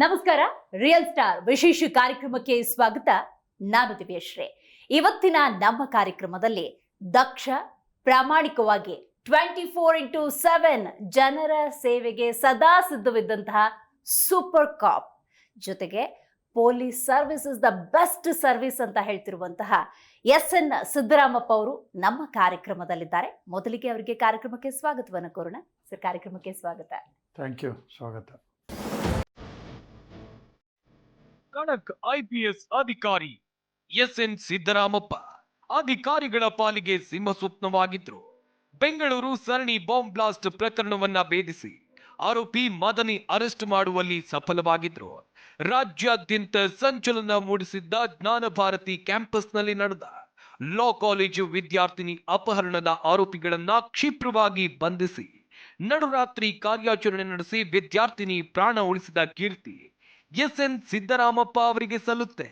ನಮಸ್ಕಾರ real star ವಿಶೇಷ ಕಾರ್ಯಕ್ರಮಕ್ಕೆ ಸ್ವಾಗತ. ನಾನು ದಿವ್ಯಶ್ರೀ. ಇವತ್ತಿನ ನಮ್ಮ ಕಾರ್ಯಕ್ರಮದಲ್ಲಿ ದಕ್ಷ, ಪ್ರಾಮಾಣಿಕವಾಗಿ ಟ್ವೆಂಟಿ ಫೋರ್ ಇಂಟು ಸೆವೆನ್ ಜನರ ಸೇವೆಗೆ ಸದಾ ಸಿದ್ಧವಿದ್ದಂತಹ ಸೂಪರ್ ಕಾಪ್ ಜೊತೆಗೆ police service is the best service ಅಂತ ಹೇಳ್ತಿರುವಂತಹ ಎಸ್ ಎನ್ ಸಿದ್ದರಾಮಪ್ಪ ಅವರು ನಮ್ಮ ಕಾರ್ಯಕ್ರಮದಲ್ಲಿದ್ದಾರೆ. ಮೊದಲಿಗೆ ಅವರಿಗೆ ಕಾರ್ಯಕ್ರಮಕ್ಕೆ ಸ್ವಾಗತವನ್ನು ಕೋರೋಣ. ಸರ್, ಕಾರ್ಯಕ್ರಮಕ್ಕೆ ಸ್ವಾಗತ. ಥ್ಯಾಂಕ್ ಯು ಸ್ವಾಗತ. ಖಡಕ್ ಐಪಿಎಸ್ ಅಧಿಕಾರಿ ಎಸ್ ಎನ್ ಸಿದ್ದರಾಮಪ್ಪ ಅಧಿಕಾರಿಗಳ ಪಾಲಿಗೆ ಸಿಂಹ ಸ್ವಪ್ನವಾಗಿದ್ರು ಬೆಂಗಳೂರು ಸರಣಿ ಬಾಂಬ್ ಬ್ಲಾಸ್ಟ್ ಪ್ರಕರಣವನ್ನ ಭೇದಿಸಿ ಆರೋಪಿ ಮದನಿ ಅರೆಸ್ಟ್ ಮಾಡುವಲ್ಲಿ ಸಫಲವಾಗಿದ್ರು. ರಾಜ್ಯಾದ್ಯಂತ ಸಂಚಲನ ಮೂಡಿಸಿದ್ದ ಜ್ಞಾನ ಭಾರತಿ ಕ್ಯಾಂಪಸ್ನಲ್ಲಿ ನಡೆದ ಲಾ ಕಾಲೇಜು ವಿದ್ಯಾರ್ಥಿನಿ ಅಪಹರಣದ ಆರೋಪಿಗಳನ್ನ ಕ್ಷಿಪ್ರವಾಗಿ ಬಂಧಿಸಿ ನಡುರಾತ್ರಿ ಕಾರ್ಯಾಚರಣೆ ನಡೆಸಿ ವಿದ್ಯಾರ್ಥಿನಿ ಪ್ರಾಣ ಉಳಿಸಿದ ಕೀರ್ತಿ ಎಸ್ ಎನ್ ಸಿದ್ದರಾಮಪ್ಪ ಅವರಿಗೆ ಸಲ್ಲುತ್ತೆ.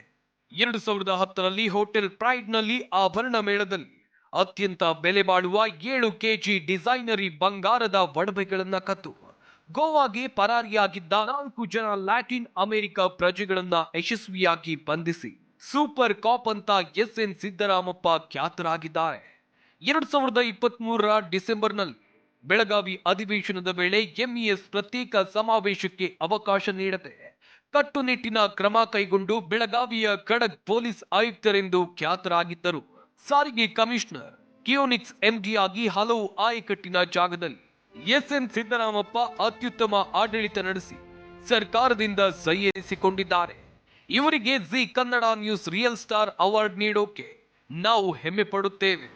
ಎರಡು ಸಾವಿರದ ಹತ್ತರಲ್ಲಿ ಹೋಟೆಲ್ ಪ್ರೈಡ್ನಲ್ಲಿ ಆಭರಣ ಮೇಳದಲ್ಲಿ ಅತ್ಯಂತ ಬೆಲೆ ಬಾಳುವ ಏಳು ಕೆಜಿ ಡಿಸೈನರಿ ಬಂಗಾರದ ಒಡವೆಗಳನ್ನ ಕದ್ದು ಗೋವಾಗೆ ಪರಾರಿಯಾಗಿದ್ದ ನಾಲ್ಕು ಜನ ಲ್ಯಾಟಿನ್ ಅಮೆರಿಕ ಪ್ರಜೆಗಳನ್ನ ಯಶಸ್ವಿಯಾಗಿ ಬಂಧಿಸಿ ಸೂಪರ್ ಕಾಪ್ ಅಂತ ಎಸ್ ಎನ್ ಸಿದ್ದರಾಮಪ್ಪ ಖ್ಯಾತರಾಗಿದ್ದಾರೆ. ಎರಡ್ ಸಾವಿರದ ಇಪ್ಪತ್ತ್ ಮೂರರ ಡಿಸೆಂಬರ್ನಲ್ಲಿ ಬೆಳಗಾವಿ ಅಧಿವೇಶನದ ವೇಳೆ ಎಂಇಎಸ್ ಪ್ರತ್ಯೇಕ ಸಮಾವೇಶಕ್ಕೆ ಅವಕಾಶ ನೀಡದೆ ಕಟ್ಟುನಿಟ್ಟಿನ ಕ್ರಮ ಕೈಗೊಂಡು ಬೆಳಗಾವಿಯ ಖಡಕ್ ಪೊಲೀಸ್ ಆಯುಕ್ತರೆಂದು ಖ್ಯಾತರಾಗಿದ್ದರು. ಸಾರಿಗೆ ಕಮಿಷನರ್ ಕಿಯೋನಿಕ್ಸ್ ಎಂಡಿ ಆಗಿ ಹಲವು ಆಯಕಟ್ಟಿನ ಜಾಗದಲ್ಲಿ ಎಸ್ಎನ್ ಸಿದ್ದರಾಮಪ್ಪ ಅತ್ಯುತ್ತಮ ಆಡಳಿತ ನಡೆಸಿ ಸರ್ಕಾರದಿಂದ ಎನಿಸಿಕೊಂಡಿದ್ದಾರೆ ಇವರಿಗೆ Zee Kannada news real star award ನೀಡೋಕೆ ನಾವು ಹೆಮ್ಮೆ ಪಡುತ್ತೇವೆ.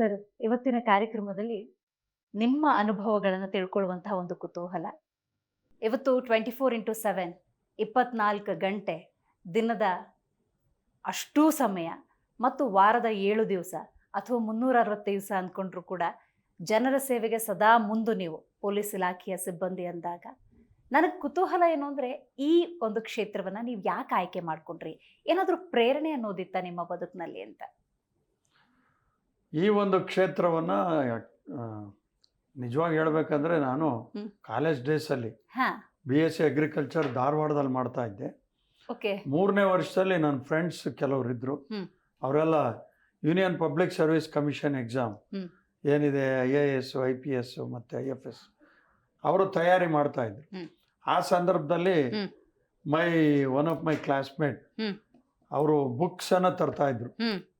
ಸರ್, ಇವತ್ತಿನ ಕಾರ್ಯಕ್ರಮದಲ್ಲಿ ನಿಮ್ಮ ಅನುಭವಗಳನ್ನು ತಿಳ್ಕೊಳ್ಳುವಂತಹ ಒಂದು ಕುತೂಹಲ. ಇವತ್ತು ಟ್ವೆಂಟಿ ಫೋರ್ ಇಂಟು ಸೆವೆನ್, ಇಪ್ಪತ್ನಾಲ್ಕು ಗಂಟೆ, ದಿನದ ಅಷ್ಟೂ ಸಮಯ ಮತ್ತು ವಾರದ ಏಳು ದಿವಸ ಅಥವಾ ಮುನ್ನೂರ ಅರವತ್ತು ದಿವಸ ಅಂದ್ಕೊಂಡ್ರು ಕೂಡ ಜನರ ಸೇವೆಗೆ ಸದಾ ಮುಂದು ನೀವು ಪೊಲೀಸ್ ಇಲಾಖೆಯ ಸಿಬ್ಬಂದಿ ಅಂದಾಗ. ನನಗೆ ಕುತೂಹಲ ಏನು ಅಂದರೆ ಈ ಒಂದು ಕ್ಷೇತ್ರವನ್ನು ನೀವು ಯಾಕೆ ಆಯ್ಕೆ ಮಾಡ್ಕೊಂಡ್ರಿ? ಏನಾದರೂ ಪ್ರೇರಣೆ ಅನ್ನೋದಿತ್ತ ನಿಮ್ಮ ಬದುಕಿನಲ್ಲಿ ಅಂತ? ಈ ಒಂದು ಕ್ಷೇತ್ರವನ್ನು ನಿಜವಾಗಿ ಹೇಳ್ಬೇಕಂದ್ರೆ ನಾನು ಕಾಲೇಜ್ ಡೇಸಲ್ಲಿ ಬಿ ಎಸ್ ಸಿ ಅಗ್ರಿಕಲ್ಚರ್ ಧಾರವಾಡದಲ್ಲಿ ಮಾಡ್ತಾ ಇದ್ದೆ. ಮೂರನೇ ವರ್ಷದಲ್ಲಿ ನನ್ನ ಫ್ರೆಂಡ್ಸ್ ಕೆಲವರು ಇದ್ದರು ಅವರೆಲ್ಲ Union Public Service Commission exam ಏನಿದೆ I A S I P S ಮತ್ತು ಐ ಎಫ್ ಎಸ್ ಅವರು ತಯಾರಿ ಮಾಡ್ತಾ ಇದ್ರು. ಆ ಸಂದರ್ಭದಲ್ಲಿ my one of my classmate. ಅವರು ಬುಕ್ಸನ್ನು ತರ್ತಾ ಇದ್ರು.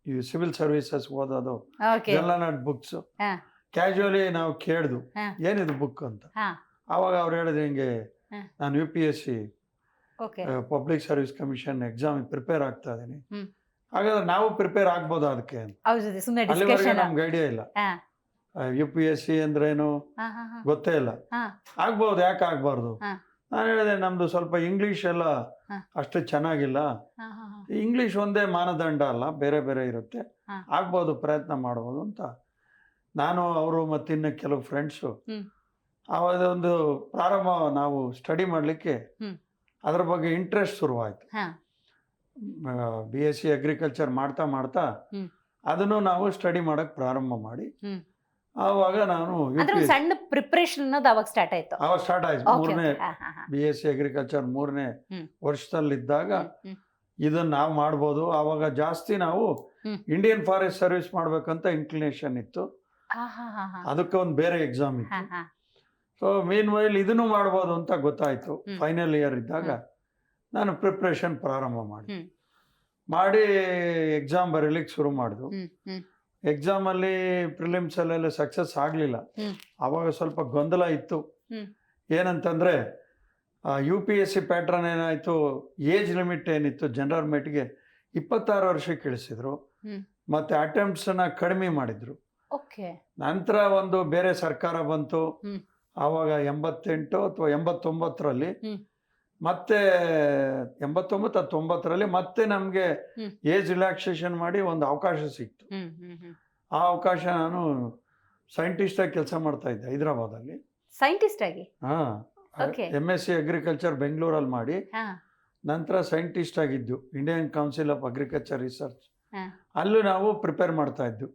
ಈ ಸಿವಿಲ್ ಸರ್ವಿಸಸ್ ಓದೋದು ಎಲ್ಲ ನಾಟ್ ಬುಕ್ಸ್. ಕ್ಯಾಶುವಲಿ ನಾವು ಕೇಳಿದ್ವು. ಏನಿದು ಬುಕ್ ಅಂತ. ಅವಾಗ ಆವಾಗ ಅವ್ರು ಹೇಳಿದ್ರು ಹಿಂಗೆ. ನಾನು U P S C Public Service Commission exam prepare ಆಗ್ತಾ ಇದೀನಿ. ಹಾಗಾದ್ರೆ ನಾವು ಪ್ರಿಪೇರ್ ಆಗ್ಬೋದು ಅದಕ್ಕೆ ಅಲ್ಲಿವರೆಗೆ ನಮ್ಗೆ ಐಡಿಯಾ ಇಲ್ಲ. ಯು ಪಿ ಎಸ್ ಸಿ ಅಂದ್ರೇನು ಗೊತ್ತೇ ಇಲ್ಲ. ಆಗ್ಬಹುದು ಆಗ್ಬೋದು ಯಾಕೆ ಆಗ್ಬಾರ್ದು. ನಾನು ಹೇಳಿದೆ ನಮ್ದು ಸ್ವಲ್ಪ ಇಂಗ್ಲಿಷ್ ಎಲ್ಲ. ಅಷ್ಟು ಚೆನ್ನಾಗಿಲ್ಲ ಇಂಗ್ಲಿಷ್ ಒಂದೇ ಮಾನದಂಡ ಅಲ್ಲ ಬೇರೆ ಬೇರೆ ಇರುತ್ತೆ. ಆಗ್ಬೋದು ಪ್ರಯತ್ನ ಮಾಡ್ಬೋದು ಅಂತ ನಾನು ಅವರು ಮತ್ತಿನ್ನು ಕೆಲವು ಫ್ರೆಂಡ್ಸು ಒಂದು ಪ್ರಾರಂಭ ನಾವು ಸ್ಟಡಿ ಮಾಡಲಿಕ್ಕೆ. ಅದ್ರ ಬಗ್ಗೆ ಇಂಟ್ರೆಸ್ಟ್ ಶುರುವಾಯಿತು. ಬಿ ಎಸ್ ಸಿ ಅಗ್ರಿಕಲ್ಚರ್ ಮಾಡ್ತಾ ಮಾಡ್ತಾ. ಅದನ್ನು ನಾವು ಸ್ಟಡಿ ಮಾಡಕ್ಕೆ ಪ್ರಾರಂಭ ಮಾಡಿ. ಆವಾಗ ನಾನು ಯು ಅಂದ್ರೆ ಒಂದು ಸಣ್ಣ ಪ್ರಿಪ್ರೇಷನ್ ಅನ್ನೋದು ಅವಾಗ ಸ್ಟಾರ್ಟ್ ಆಯ್ತು. ಅವಾಗ ಸ್ಟಾರ್ಟ್ ಆಯ್ತು. ಮೂರನೇ ಬಿ ಎಸ್ ಸಿ ಅಗ್ರಿಕಲ್ಚರ್ ಮೂರನೇ. ವರ್ಷದಲ್ಲಿದ್ದಾಗ. ಇದನ್ನ ನಾವು ಮಾಡ್ಬೋದು. ಆವಾಗ ಜಾಸ್ತಿ ನಾವು ಇಂಡಿಯನ್ ಫಾರೆಸ್ಟ್ ಸರ್ವಿಸ್ ಮಾಡ್ಬೇಕಂತ ಇನ್ಕ್ಲಿನೇಷನ್ ಇತ್ತು. ಅದಕ್ಕೆ ಒಂದು ಬೇರೆ ಎಕ್ಸಾಮ್ ಇತ್ತು. ಸೊ ಮೀನ್ ವೈಲ್ ಇದನ್ನು ಮಾಡ್ಬೋದು ಅಂತ ಗೊತ್ತಾಯ್ತು. ಫೈನಲ್ ಇಯರ್ ಇದ್ದಾಗ ನಾನು ಪ್ರಿಪ್ರೇಷನ್ ಪ್ರಾರಂಭ ಮಾಡಿ ಮಾಡಿ ಎಕ್ಸಾಮ್ ಬರೀಲಿಕ್ಕೆ ಶುರು ಮಾಡಿದ್ರು ಎಕ್ಸಾಮಲ್ಲಿ ಪ್ರಿಲಿಮ್ಸಲ್ಲೆಲ್ಲ ಸಕ್ಸಸ್ ಆಗಲಿಲ್ಲ. ಆವಾಗ ಸ್ವಲ್ಪ ಗೊಂದಲ ಇತ್ತು. ಏನಂತಂದ್ರೆ U P S C pattern ಏನಾಯಿತು ಏಜ್ ಲಿಮಿಟ್ ಏನಿತ್ತು ಜನರಲ್ ಮೆಟ್ಗೆ ಇಪ್ಪತ್ತಾರು ವರ್ಷಕ್ಕೆ ಇಳಿಸಿದ್ರು ಮತ್ತೆ ಅಟೆಂಪ್ಟ್ಸನ್ನ ಕಡಿಮೆ ಮಾಡಿದ್ರು. ಓಕೆ. ನಂತರ ಒಂದು ಬೇರೆ ಸರ್ಕಾರ ಬಂತು. ಆವಾಗ ಎಂಬತ್ತೆಂಟು ಅಥವಾ ಎಂಬತ್ತೊಂಬತ್ತರಲ್ಲಿ. ಮತ್ತೆ ಎಂಬತ್ತೊಂಬತ್ತು ತೊಂಬತ್ತರಲ್ಲಿ ಮತ್ತೆ ನಮಗೆ ಏಜ್ ರಿಲ್ಯಾಕ್ಸೇಷನ್ ಮಾಡಿ ಒಂದು ಅವಕಾಶ ಸಿಕ್ತು. ಆ ಅವಕಾಶ ನಾನು ಸೈಂಟಿಸ್ಟ್ ಆಗಿ ಕೆಲಸ ಮಾಡ್ತಾ ಇದ್ದೆ ಹೈದರಾಬಾದಲ್ಲಿ. ಸೈಂಟಿಸ್ಟ್ ಆಗಿ? ಹಾ. ಎಂ ಎಸ್ ಸಿ ಅಗ್ರಿಕಲ್ಚರ್ ಬೆಂಗಳೂರಲ್ಲಿ ಮಾಡಿ. ನಂತರ ಸೈಂಟಿಸ್ಟ್ ಆಗಿದ್ದು Indian Council of Agriculture research. ಅಲ್ಲೂ ನಾವು ಪ್ರಿಪೇರ್ ಮಾಡ್ತಾ ಇದ್ದು.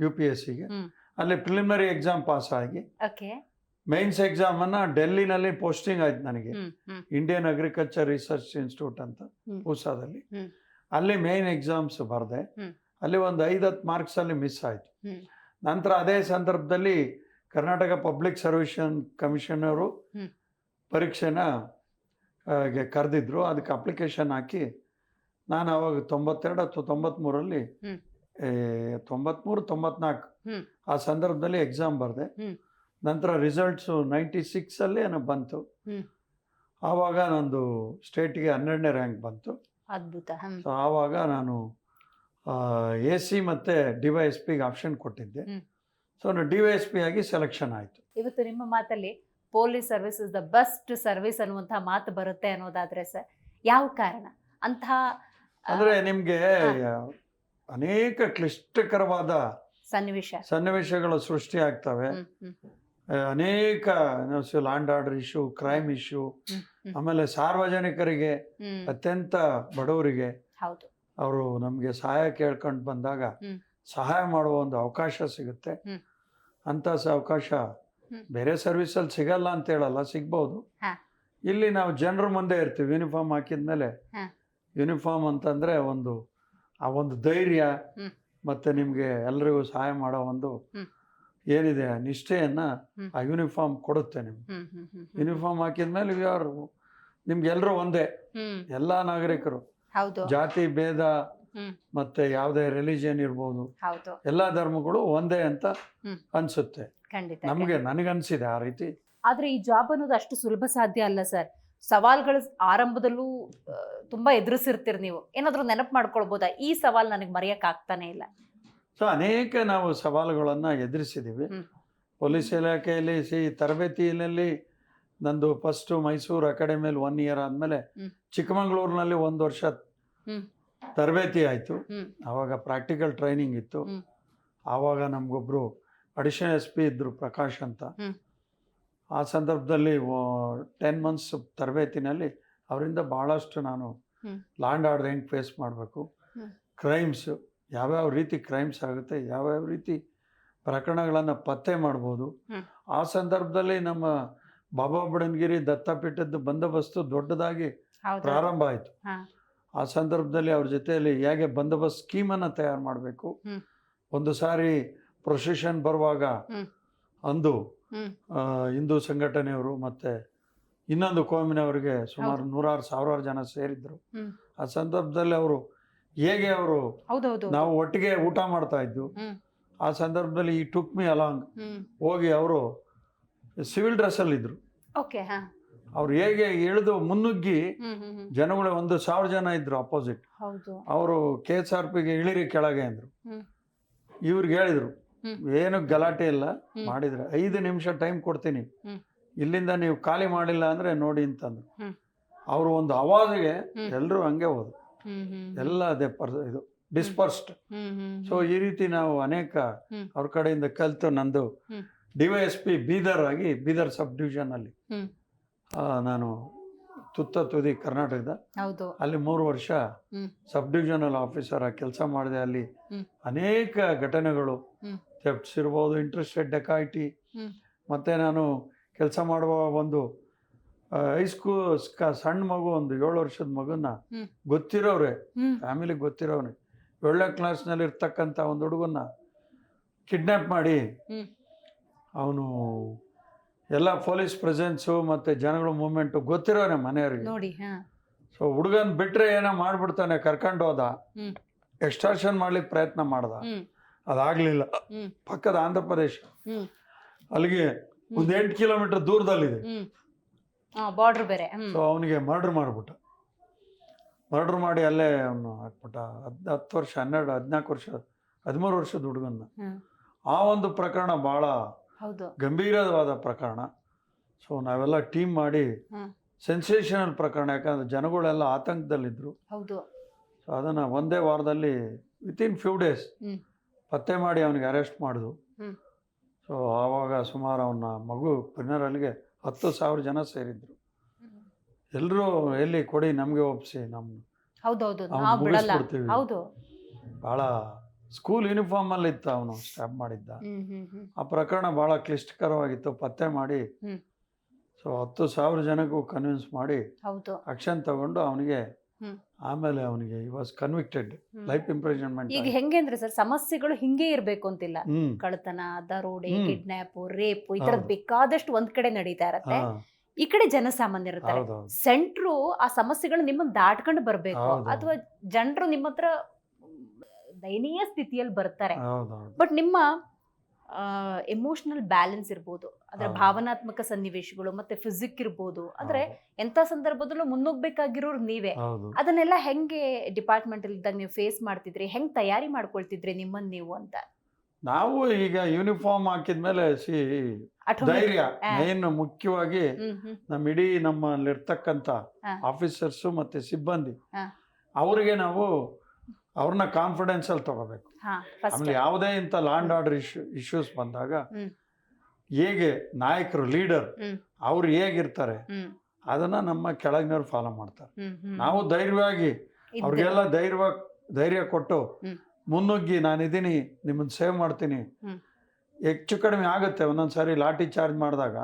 ಯು ಪಿ ಎಸ್ ಸಿಗೆ ಅಲ್ಲಿ ಪ್ರಿಲಿಮಿನರಿ ಎಕ್ಸಾಮ್ ಪಾಸ್ ಆಗಿ. ಓಕೆ ಎಕ್ಸಾಮ್ ಅನ್ನ ಡೆಲ್ಲಿನಲ್ಲಿ ಪೋಸ್ಟಿಂಗ್ ಆಯ್ತು ನನಗೆ ಇಂಡಿಯನ್ ಅಗ್ರಿಕಲ್ಚರ್ ರಿಸರ್ಚ್ ಇನ್ಸ್ಟಿಟ್ಯೂಟ್ ಅಂತ. ಪೂಸಾದಲ್ಲಿ. ಅಲ್ಲಿ ಮೇನ್ ಎಕ್ಸಾಮ್ಸ್ ಬರೆದೆ. ಅಲ್ಲಿ ಒಂದು ಐದತ್ತು ಮಾರ್ಕ್ಸಲ್ಲಿ ಮಿಸ್ ಆಯ್ತು. ನಂತರ ಅದೇ ಸಂದರ್ಭದಲ್ಲಿ ಕರ್ನಾಟಕ ಪಬ್ಲಿಕ್ ಸರ್ವಿಷನ್ ಕಮಿಷನರು. ಪರೀಕ್ಷೆನ ಕರೆದಿದ್ರು ಅದಕ್ಕೆ ಅಪ್ಲಿಕೇಶನ್ ಹಾಕಿ ನಾನು ಅವಾಗ ತೊಂಬತ್ತೆರಡು ಅಥವಾ ತೊಂಬತ್ಮೂರಲ್ಲಿ ತೊಂಬತ್ಮೂರು ತೊಂಬತ್ನಾಲ್ಕು ಆ ಸಂದರ್ಭದಲ್ಲಿ ಎಕ್ಸಾಮ್ ಬರೆದೆ. ನಂತರ ರಿಸಲ್ಟ್ಸು ನೈಂಟಿ ಸಿಕ್ಸಲ್ಲಿ ಏನೋ ಬಂತು. ಆವಾಗ ನಂದು ಸ್ಟೇಟಿಗೆ ಹನ್ನೆರಡನೇ ರ್ಯಾಂಕ್ ಬಂತು. ಅದ್ಭುತ ಸೊ ಆವಾಗ ನಾನು ಎ ಸಿ ಮತ್ತು ಡಿ ವೈ ಎಸ್ ಪಿಗೆ ಆಪ್ಷನ್ ಕೊಟ್ಟಿದ್ದೆ. ಸೊ ನಾನು ಡಿ ವೈ ಎಸ್ ಪಿ ಆಗಿ ಸೆಲೆಕ್ಷನ್ ಆಯಿತು. ಇವತ್ತು ನಿಮ್ಮ ಮಾತಲ್ಲಿ police service is the best service ಅನ್ನುವಂಥ ಮಾತು ಬರುತ್ತೆ ಅನ್ನೋದಾದ್ರೆ ಸರ್ ಯಾವ ಕಾರಣ? ಅಂತಹ ಅಂದರೆ ನಿಮಗೆ ಅನೇಕ ಕ್ಲಿಷ್ಟಕರವಾದ ಸನ್ನಿವೇಶ. ಸನ್ನಿವೇಶಗಳು ಸೃಷ್ಟಿ ಅನೇಕ land order issue crime issue ಆಮೇಲೆ ಸಾರ್ವಜನಿಕರಿಗೆ ಅತ್ಯಂತ ಬಡವರಿಗೆ ಅವರು ನಮಗೆ ಸಹಾಯ ಕೇಳ್ಕೊಂಡು ಬಂದಾಗ ಸಹಾಯ ಮಾಡುವ ಒಂದು ಅವಕಾಶ ಸಿಗುತ್ತೆ. ಅಂತ ಅವಕಾಶ. ಬೇರೆ ಸರ್ವಿಸಲ್ಲಿ ಸಿಗಲ್ಲ ಅಂತ ಹೇಳಲ್ಲ ಸಿಗ್ಬೋದು. ಇಲ್ಲಿ ನಾವು ಜನರ ಮುಂದೆ ಇರ್ತೀವಿ ಯೂನಿಫಾರ್ಮ್ ಹಾಕಿದ್ಮೇಲೆ. ಯೂನಿಫಾರ್ಮ್ ಅಂತಂದ್ರೆ ಒಂದು ಆ ಒಂದು ಧೈರ್ಯ ಮತ್ತೆ ನಿಮಗೆ ಎಲ್ರಿಗೂ ಸಹಾಯ ಮಾಡೋ ಒಂದು. ಏನಿದೆ ಆ ನಿಷ್ಠೆಯನ್ನ ಆ ಯೂನಿಫಾರ್ಮ್ ಕೊಡುತ್ತೆ ನಿಮ್ಗೆ. ಯೂನಿಫಾರ್ಮ್ ಹಾಕಿದ್ಮೇಲೆ ವಿ ಆರ್ ನಿಮ್ಗೆ ಎಲ್ಲರೂ ಒಂದೇ. ಎಲ್ಲಾ ನಾಗರಿಕರು. ಜಾತಿ ಭೇದ ಮತ್ತೆ ಯಾವುದೇ ರಿಲಿಜಿಯನ್ ಇರ್ಬೋದು. ಎಲ್ಲಾ ಧರ್ಮಗಳು ಒಂದೇ ಅಂತ ಅನ್ಸುತ್ತೆ. ನಮಗೆ ನನಗನ್ಸಿದೆ ಆ ರೀತಿ. ಆದ್ರೆ ಈ ಜಾಬ್ ಅನ್ನೋದು ಅಷ್ಟು ಸುಲಭ ಸಾಧ್ಯ ಅಲ್ಲ ಸರ್. ಸವಾಲ್ಗಳು ಆರಂಭದಲ್ಲೂ ತುಂಬಾ ಎದುರಿಸಿರ್ತೀರಿ ನೀವು. ಏನಾದ್ರೂ ನೆನಪು ಮಾಡ್ಕೊಳ್ಬೋದಾ? ಈ ಸವಾಲ್ ನನಗೆ ಮರೆಯಕ್ ಆಗ್ತಾನೆ ಇಲ್ಲ. ಸೊ ಅನೇಕ ನಾವು ಸವಾಲುಗಳನ್ನು ಎದುರಿಸಿದ್ದೀವಿ ಪೊಲೀಸ್ ಇಲಾಖೆಯಲ್ಲಿ ಸಿ ತರಬೇತಿಯಲ್ಲಿ ನಂದು ಫಸ್ಟು ಮೈಸೂರು ಅಕಾಡೆಮಿಯಲ್ಲಿ ಒನ್ ಇಯರ್ ಆದಮೇಲೆ. ಚಿಕ್ಕಮಗಳೂರಿನಲ್ಲಿ ಒಂದು ವರ್ಷ ತರಬೇತಿ ಆಯಿತು. ಆವಾಗ ಪ್ರಾಕ್ಟಿಕಲ್ ಟ್ರೈನಿಂಗ್ ಇತ್ತು. ಆವಾಗ ನಮಗೊಬ್ಬರು ಅಡಿಷನಲ್ ಎಸ್ ಪಿ ಇದ್ದರು ಪ್ರಕಾಶ್ ಅಂತ. ಆ ಸಂದರ್ಭದಲ್ಲಿ ಟೆನ್ ಮಂತ್ಸ್ ತರಬೇತಿನಲ್ಲಿ ಅವರಿಂದ ಭಾಳಷ್ಟು ನಾನು. ಲ್ಯಾಂಡ್ ಆರ್ಡರ್ ಹೆಂಗೆ ಫೇಸ್ ಮಾಡಬೇಕು. ಕ್ರೈಮ್ಸು ಯಾವ್ಯಾವ ರೀತಿ ಕ್ರೈಮ್ಸ್ ಆಗುತ್ತೆ ಯಾವ್ಯಾವ ರೀತಿ ಪ್ರಕರಣಗಳನ್ನು ಪತ್ತೆ ಮಾಡ್ಬೋದು. ಆ ಸಂದರ್ಭದಲ್ಲಿ ನಮ್ಮ ಬಾಬಾ ಬುಡನ್ಗಿರಿ ದತ್ತಪೀಠದ ಬಂದೋಬಸ್ತು ದೊಡ್ಡದಾಗಿ ಪ್ರಾರಂಭ ಆಯಿತು. ಆ ಸಂದರ್ಭದಲ್ಲಿ ಅವ್ರ ಜೊತೆಯಲ್ಲಿ ಹೇಗೆ ಬಂದೋಬಸ್ತ್ ಸ್ಕೀಮನ್ನು ತಯಾರು ಮಾಡಬೇಕು. ಒಂದು ಸಾರಿ ಪ್ರೊಸೆಷನ್ ಬರುವಾಗ ಅಂದು ಹಿಂದೂ ಸಂಘಟನೆಯವರು ಮತ್ತು ಇನ್ನೊಂದು ಕೋಮಿನವರಿಗೆ ಸುಮಾರು. ನೂರಾರು ಸಾವಿರಾರು ಜನ ಸೇರಿದ್ರು. ಆ ಸಂದರ್ಭದಲ್ಲಿ ಅವರು ಹೇಗೆ ಅವರು ನಾವು ಒಟ್ಟಿಗೆ ಊಟ ಮಾಡ್ತಾ ಇದ್ದು ಆ ಸಂದರ್ಭದಲ್ಲಿ ಈ ಟುಕ್ ಮಿ ಅಲಾಂಗ್ ಹೋಗಿ ಅವರು ಸಿವಿಲ್ ಡ್ರೆಸ್ ಅಲ್ಲಿ ಇದ್ರು. ಅವ್ರು ಹೇಗೆ ಇಳಿದು ಮುನ್ನುಗ್ಗಿ ಜನಗಳು ಒಂದು ಸಾವಿರ ಜನ ಇದ್ರು ಅಪೋಸಿಟ್ ಅವರು ಕೆ ಎಸ್ ಆರ್ ಪಿಗೆ ಇಳಿರಿ ಕೆಳಗೆ ಅಂದ್ರು. ಇವ್ರಿಗೆ ಹೇಳಿದರು. ಏನು ಗಲಾಟೆ ಇಲ್ಲ. ಮಾಡಿದ್ರೆ ಐದು ನಿಮಿಷ ಟೈಮ್ ಕೊಡ್ತೀನಿ. ಇಲ್ಲಿಂದ ನೀವು ಖಾಲಿ ಮಾಡಿಲ್ಲ ಅಂದ್ರೆ ನೋಡಿ ಅಂತಂದ್ರು. ಅವರು ಒಂದು ಅವಾಜಿಗೆ ಹ್ಮ್. ಎಲ್ಲರೂ ಹಂಗೆ ಹೋದ್ರು. ಎಲ್ಲ ಅದೇ ಪರ್ ಇದು ಡಿಸ್ಪರ್ಸ್ಡ್ ಸೊ ಈ ರೀತಿ ನಾವು ಅನೇಕ. ಅವ್ರ ಕಡೆಯಿಂದ ಕಲಿತು ನಂದು DYSP D Y S P Bidar ಆಗಿ ಬೀದರ್ ಸಬ್ ಡಿವಿಷನ್ ಅಲ್ಲಿ ನಾನು ತುತ್ತ ತುದಿ ಕರ್ನಾಟಕದ. ಅಲ್ಲಿ ಮೂರು ವರ್ಷ. ಸಬ್ ಡಿವಿಷನಲ್ ಆಫೀಸರ್ ಆಗಿ ಕೆಲಸ ಮಾಡಿದೆ. ಅಲ್ಲಿ ಅನೇಕ ಘಟನೆಗಳು. ಥೆಫ್ಟ್ಸ್ ಇರ್ಬೋದು ಇಂಟ್ರೆಸ್ಟೆಡ್ ಡೆಕಾಯಿಟಿ. ಮತ್ತು ನಾನು ಕೆಲಸ ಮಾಡುವ ಒಂದು ಹೈಸ್ಕೂ ಸಣ್ಣ ಮಗು ಒಂದು ಏಳು ವರ್ಷದ ಮಗುನ ಗೊತ್ತಿರೋವ್ರೆ ಗೊತ್ತಿರೋರೆ ಫ್ಯಾಮಿಲಿ ಒಳ್ಳೆ ಏಳನೇ ಕ್ಲಾಸ್ನಲ್ಲಿ ಇರ್ತಕ್ಕಂಥ ಒಂದು ಹುಡುಗನ್ನ ಕಿಡ್ನ್ಯಾಪ್ ಮಾಡಿ ಅವನು ಎಲ್ಲ ಪೊಲೀಸ್ ಪ್ರೆಸೆನ್ಸು ಮತ್ತು ಜನಗಳ ಮೂಮೆಂಟು ಗೊತ್ತಿರೋನೆ ಮನೆಯವ್ರಿಗೆ. ಸೊ ಹುಡುಗನ್ ಬಿಟ್ಟರೆ ಏನೋ ಮಾಡ್ಬಿಡ್ತಾನೆ ಕರ್ಕೊಂಡು ಹೋದ. ಎಕ್ಸ್ಟ್ರಾಕ್ಷನ್ ಎಕ್ಸ್ಟಾರ್ಷನ್ ಮಾಡ್ಲಿಕ್ಕೆ ಪ್ರಯತ್ನ ಮಾಡ್ದ. ಅದಾಗ್ಲಿಲ್ಲ. ಪಕ್ಕದ ಆಂಧ್ರ ಪ್ರದೇಶ. ಅಲ್ಲಿಗೆ ಒಂದು ಎಂಟು ಕಿಲೋಮೀಟರ್ ದೂರದಲ್ಲಿದೆ. ಬಾರ್ಡರ್ ಬೇರೆ ಸೊ ಅವನಿಗೆ ಮರ್ಡರ್ ಮಾಡಿಬಿಟ್ಟ. ಮರ್ಡರ್ ಮಾಡಿ ಅಲ್ಲೇ ಅವನು ಹಾಕ್ಬಿಟ್ಟ. ಹದ್ ಹತ್ತು ವರ್ಷ ಹನ್ನೆರಡು ಹದಿನಾಲ್ಕು ವರ್ಷ ಹದಿಮೂರು ವರ್ಷದ ಹುಡುಗನ್ನ. ಆ ಒಂದು ಪ್ರಕರಣ ಭಾಳ ಗಂಭೀರವಾದ ಪ್ರಕರಣ. ಸೊ ನಾವೆಲ್ಲ ಟೀಮ್ ಮಾಡಿ. ಸೆನ್ಸೇಷನಲ್ ಪ್ರಕರಣ. ಯಾಕಂದ್ರೆ ಜನಗಳೆಲ್ಲ ಆತಂಕದಲ್ಲಿದ್ದರು ಹೌದು. ಸೊ ಅದನ್ನು ಒಂದೇ ವಾರದಲ್ಲಿ ವಿತಿನ್ ಫ್ಯೂ ಡೇಸ್ ಪತ್ತೆ ಮಾಡಿ ಅವನಿಗೆ ಅರೆಸ್ಟ್ ಮಾಡಿದ್ವು ಹ್ಮ್. ಸೊ ಆವಾಗ ಸುಮಾರು ಅವನ ಮಗು ಪ್ರಿನರಲ್ಗೆ ಹತ್ತು ಸಾವಿರ ಜನ ಸೇರಿದ್ರು. ಎಲ್ಲರೂ ಎಲ್ಲಿ ಕೊಡಿ ನಮಗೆ ಒಪ್ಪಿಸಿ ಹೌದು. ಭಾಳ ಸ್ಕೂಲ್ ಯೂನಿಫಾರ್ಮಲ್ಲಿ ಇತ್ತು ಅವನು ಸ್ಟ್ಯಾಪ್ ಮಾಡಿದ್ದ. ಆ ಪ್ರಕರಣ ಭಾಳ ಕ್ಲಿಷ್ಟಕರವಾಗಿತ್ತು ಪತ್ತೆ ಮಾಡಿ. ಸೊ ಹತ್ತು ಸಾವಿರ ಜನಕ್ಕೂ ಕನ್ವಿನ್ಸ್ ಮಾಡಿ. ಆಕ್ಷನ್ ತಗೊಂಡು ಅವನಿಗೆ. ಆಮೇಲೆ ಅವನಿಗೆ ಈ ವಾಸ್ ಕನ್ವಿಕ್ಟೆಡ್ ಲೈಫ್ ಇಂಪ್ರಿಸನ್ಮೆಂಟ್ ಈಗ ಹೆಂಗೆ ಅಂದ್ರೆ ಸರ್ ಸಮಸ್ಯೆಗಳು ಹಿಂಗೆ ಇರಬೇಕು ಅಂತಿಲ್ಲ. ಕಳ್ಳತನ ಕಳ್ತನ ದರೋಡೆ. ಕಿಡ್ನಾಪ್ ರೇಪ್ ಈ ತರದ್. ಬೇಕಾದಷ್ಟು ಒಂದ್ ಕಡೆ ನಡೀತಾ ಇರತ್ತೆ. ಈ ಕಡೆ ಜನಸಾಮಾನ್ಯರು ಇರ್ತಾರೆ. ಸೆಂಟ್ರು ಆ ಸಮಸ್ಯೆಗಳು ನಿಮ್ಮನ್ನ ದಾಟ್ಕೊಂಡು ಬರ್ಬೇಕು. ಅಥವಾ ಜನರು ನಿಮ್ಮ ಹತ್ರ ದಯನೀಯ ಸ್ಥಿತಿಯಲ್ಲಿ ಬರ್ತಾರೆ. ಬಟ್ ನಿಮ್ಮ ಎಮೋಷನಲ್ ಬ್ಯಾಲೆನ್ಸ್ ಇರ್ಬೋದು. ಅದರ ಭಾವನಾತ್ಮಕ ಸನ್ನಿವೇಶಗಳು ಮತ್ತೆ ಫಿಸಿಕ್ ಇರ್ಬೋದು. ಅಂದ್ರೆ ಎಂತ ಸಂದರ್ಭದಲ್ಲೂ ಮುನ್ನುಗ್ಬೇಕಾಗಿರೋರು ನೀವೇ. ಅದನ್ನೆಲ್ಲ ಹೆಂಗೆ ಡಿಪಾರ್ಟ್ಮೆಂಟ್ ಇದ್ದಾಗ ನೀವು ಫೇಸ್ ಮಾಡ್ತಿದ್ರಿ? ಹೆಂಗ್ ತಯಾರಿ ಮಾಡ್ಕೊಳ್ತಿದ್ರಿ ನಿಮ್ಮನ್ನ ನೀವು ಅಂತ? ನಾವು ಈಗ ಯೂನಿಫಾರ್ಮ್ ಹಾಕಿದ್ಮೇಲೆ ಸಿ ಧೈರ್ಯ. ಮೇನ್ ಮುಖ್ಯವಾಗಿ ನಮ್ಮ ಇಡೀ ನಮ್ಮಲ್ಲಿರ್ತಕ್ಕಂಥ. ಆಫೀಸರ್ಸು ಮತ್ತೆ ಸಿಬ್ಬಂದಿ. ಅವರಿಗೆ ನಾವು ಅವ್ರನ್ನ ಕಾನ್ಫಿಡೆನ್ಸ್ ಅಲ್ಲಿ ತಗೋಬೇಕು. ಆಮೇಲೆ ಯಾವುದೇ ಇಂಥ ಲ್ಯಾಂಡ್ ಆರ್ಡರ್ ಇಶ್ಯೂ ಇಶ್ಯೂಸ್ ಬಂದಾಗ. ಹೇಗೆ ನಾಯಕರು ಲೀಡರ್. ಅವ್ರು ಹೇಗಿರ್ತಾರೆ ಅದನ್ನ ನಮ್ಮ ಕೆಳಗಿನವ್ರು ಫಾಲೋ ಮಾಡ್ತಾರೆ. ನಾವು ಧೈರ್ಯವಾಗಿ. ಅವ್ರಿಗೆಲ್ಲ ಧೈರ್ಯ ಧೈರ್ಯ ಕೊಟ್ಟು ಮುನ್ನುಗ್ಗಿ ನಾನು ನಾನಿದ್ದೀನಿ ನಿಮ್ಮನ್ನ ಸೇವ್ ಮಾಡ್ತೀನಿ. ಹೆಚ್ಚು ಕಡಿಮೆ ಆಗುತ್ತೆ. ಒಂದೊಂದು ಸಾರಿ ಲಾಠಿ ಚಾರ್ಜ್ ಮಾಡಿದಾಗ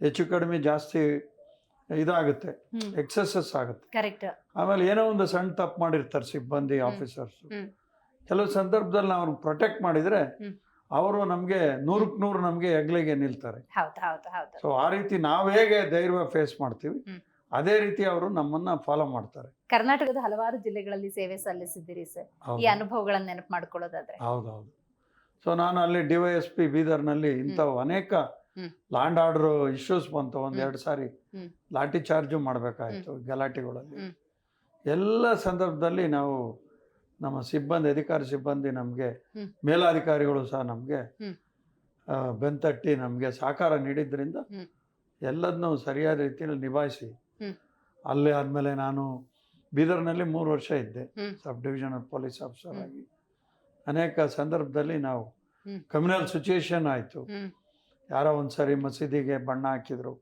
ಹೆಚ್ಚು ಕಡಿಮೆ ಜಾಸ್ತಿ ಇದಾಗುತ್ತೆ. ಎಕ್ಸಸಸ್ ಆಗುತ್ತೆ. ಆಮೇಲೆ ಏನೋ ಒಂದು ಸಣ್ಣ ತಪ್ಪು ಮಾಡಿರ್ತಾರೆ ಸಿಬ್ಬಂದಿ ಆಫೀಸರ್ಸ್ ಕೆಲವು ಸಂದರ್ಭದಲ್ಲಿ ನಾವು ಪ್ರೊಟೆಕ್ಟ್ ಮಾಡಿದ್ರೆ. ಅವರು ನಮಗೆ ನೂರಕ್ಕೆ ನೂರು ನಮಗೆ ಹೆಗ್ಲಿಗೆ ನಿಲ್ತಾರೆ. ಸೊ ಆ ರೀತಿ ನಾವು ಹೇಗೆ ಧೈರ್ಯ ಫೇಸ್ ಮಾಡ್ತೀವಿ ಅದೇ ರೀತಿ ಅವರು ನಮ್ಮನ್ನ ಫಾಲೋ ಮಾಡ್ತಾರೆ. ಕರ್ನಾಟಕದ ಹಲವಾರು ಜಿಲ್ಲೆಗಳಲ್ಲಿ ಸೇವೆ ಸಲ್ಲಿಸಿದ್ದೀರಿ ಸರ್. ಈ ಅನುಭವಗಳನ್ನು ನೆನಪು ಮಾಡ್ಕೊಳ್ಳೋದಾದ್ರೆ. ಹೌದೌದು ಸೊ ನಾನು ಅಲ್ಲಿ ಡಿವೈಎಸ್ಪಿ ವೈ ಎಸ್ ಪಿ ಬೀದರ್ನಲ್ಲಿ ಇಂಥವು ಅನೇಕ. ಲ್ಯಾಂಡ್ ಆರ್ಡರ್ ಇಶ್ಯೂಸ್ ಬಂತು ಒಂದೆರಡು ಸಾರಿ. ಲಾಠಿ ಚಾರ್ಜು ಮಾಡಬೇಕಾಯಿತು ಗಲಾಟೆಗಳಲ್ಲಿ. ಎಲ್ಲ ಸಂದರ್ಭದಲ್ಲಿ ನಾವು ನಮ್ಮ ಸಿಬ್ಬಂದಿ ಅಧಿಕಾರಿ ಸಿಬ್ಬಂದಿ ನಮಗೆ ಮೇಲಾಧಿಕಾರಿಗಳು ಸಹ ನಮಗೆ. ಬೆಂತಟ್ಟಿ ನಮಗೆ ಸಹಕಾರ ನೀಡಿದ್ರಿಂದ ಎಲ್ಲದನ್ನು ಸರಿಯಾದ ರೀತಿಯಲ್ಲಿ ನಿಭಾಯಿಸಿ ಅಲ್ಲೇ ಆದಮೇಲೆ ನಾನು ಬೀದರ್ನಲ್ಲಿ ಮೂರು ವರ್ಷ ಇದ್ದೆ. ಸಬ್ ಡಿವಿಷನಲ್ ಪೊಲೀಸ್ ಆಫೀಸರ್ ಆಗಿ. ಅನೇಕ ಸಂದರ್ಭದಲ್ಲಿ ನಾವು ಕಮ್ಯುನಲ್ ಸಿಚುಯೇಷನ್ ಆಯಿತು. ಯಾರೋ ಒಂದ್ಸರಿ ಮಸೀದಿಗೆ ಬಣ್ಣ ಹಾಕಿದ್ರು.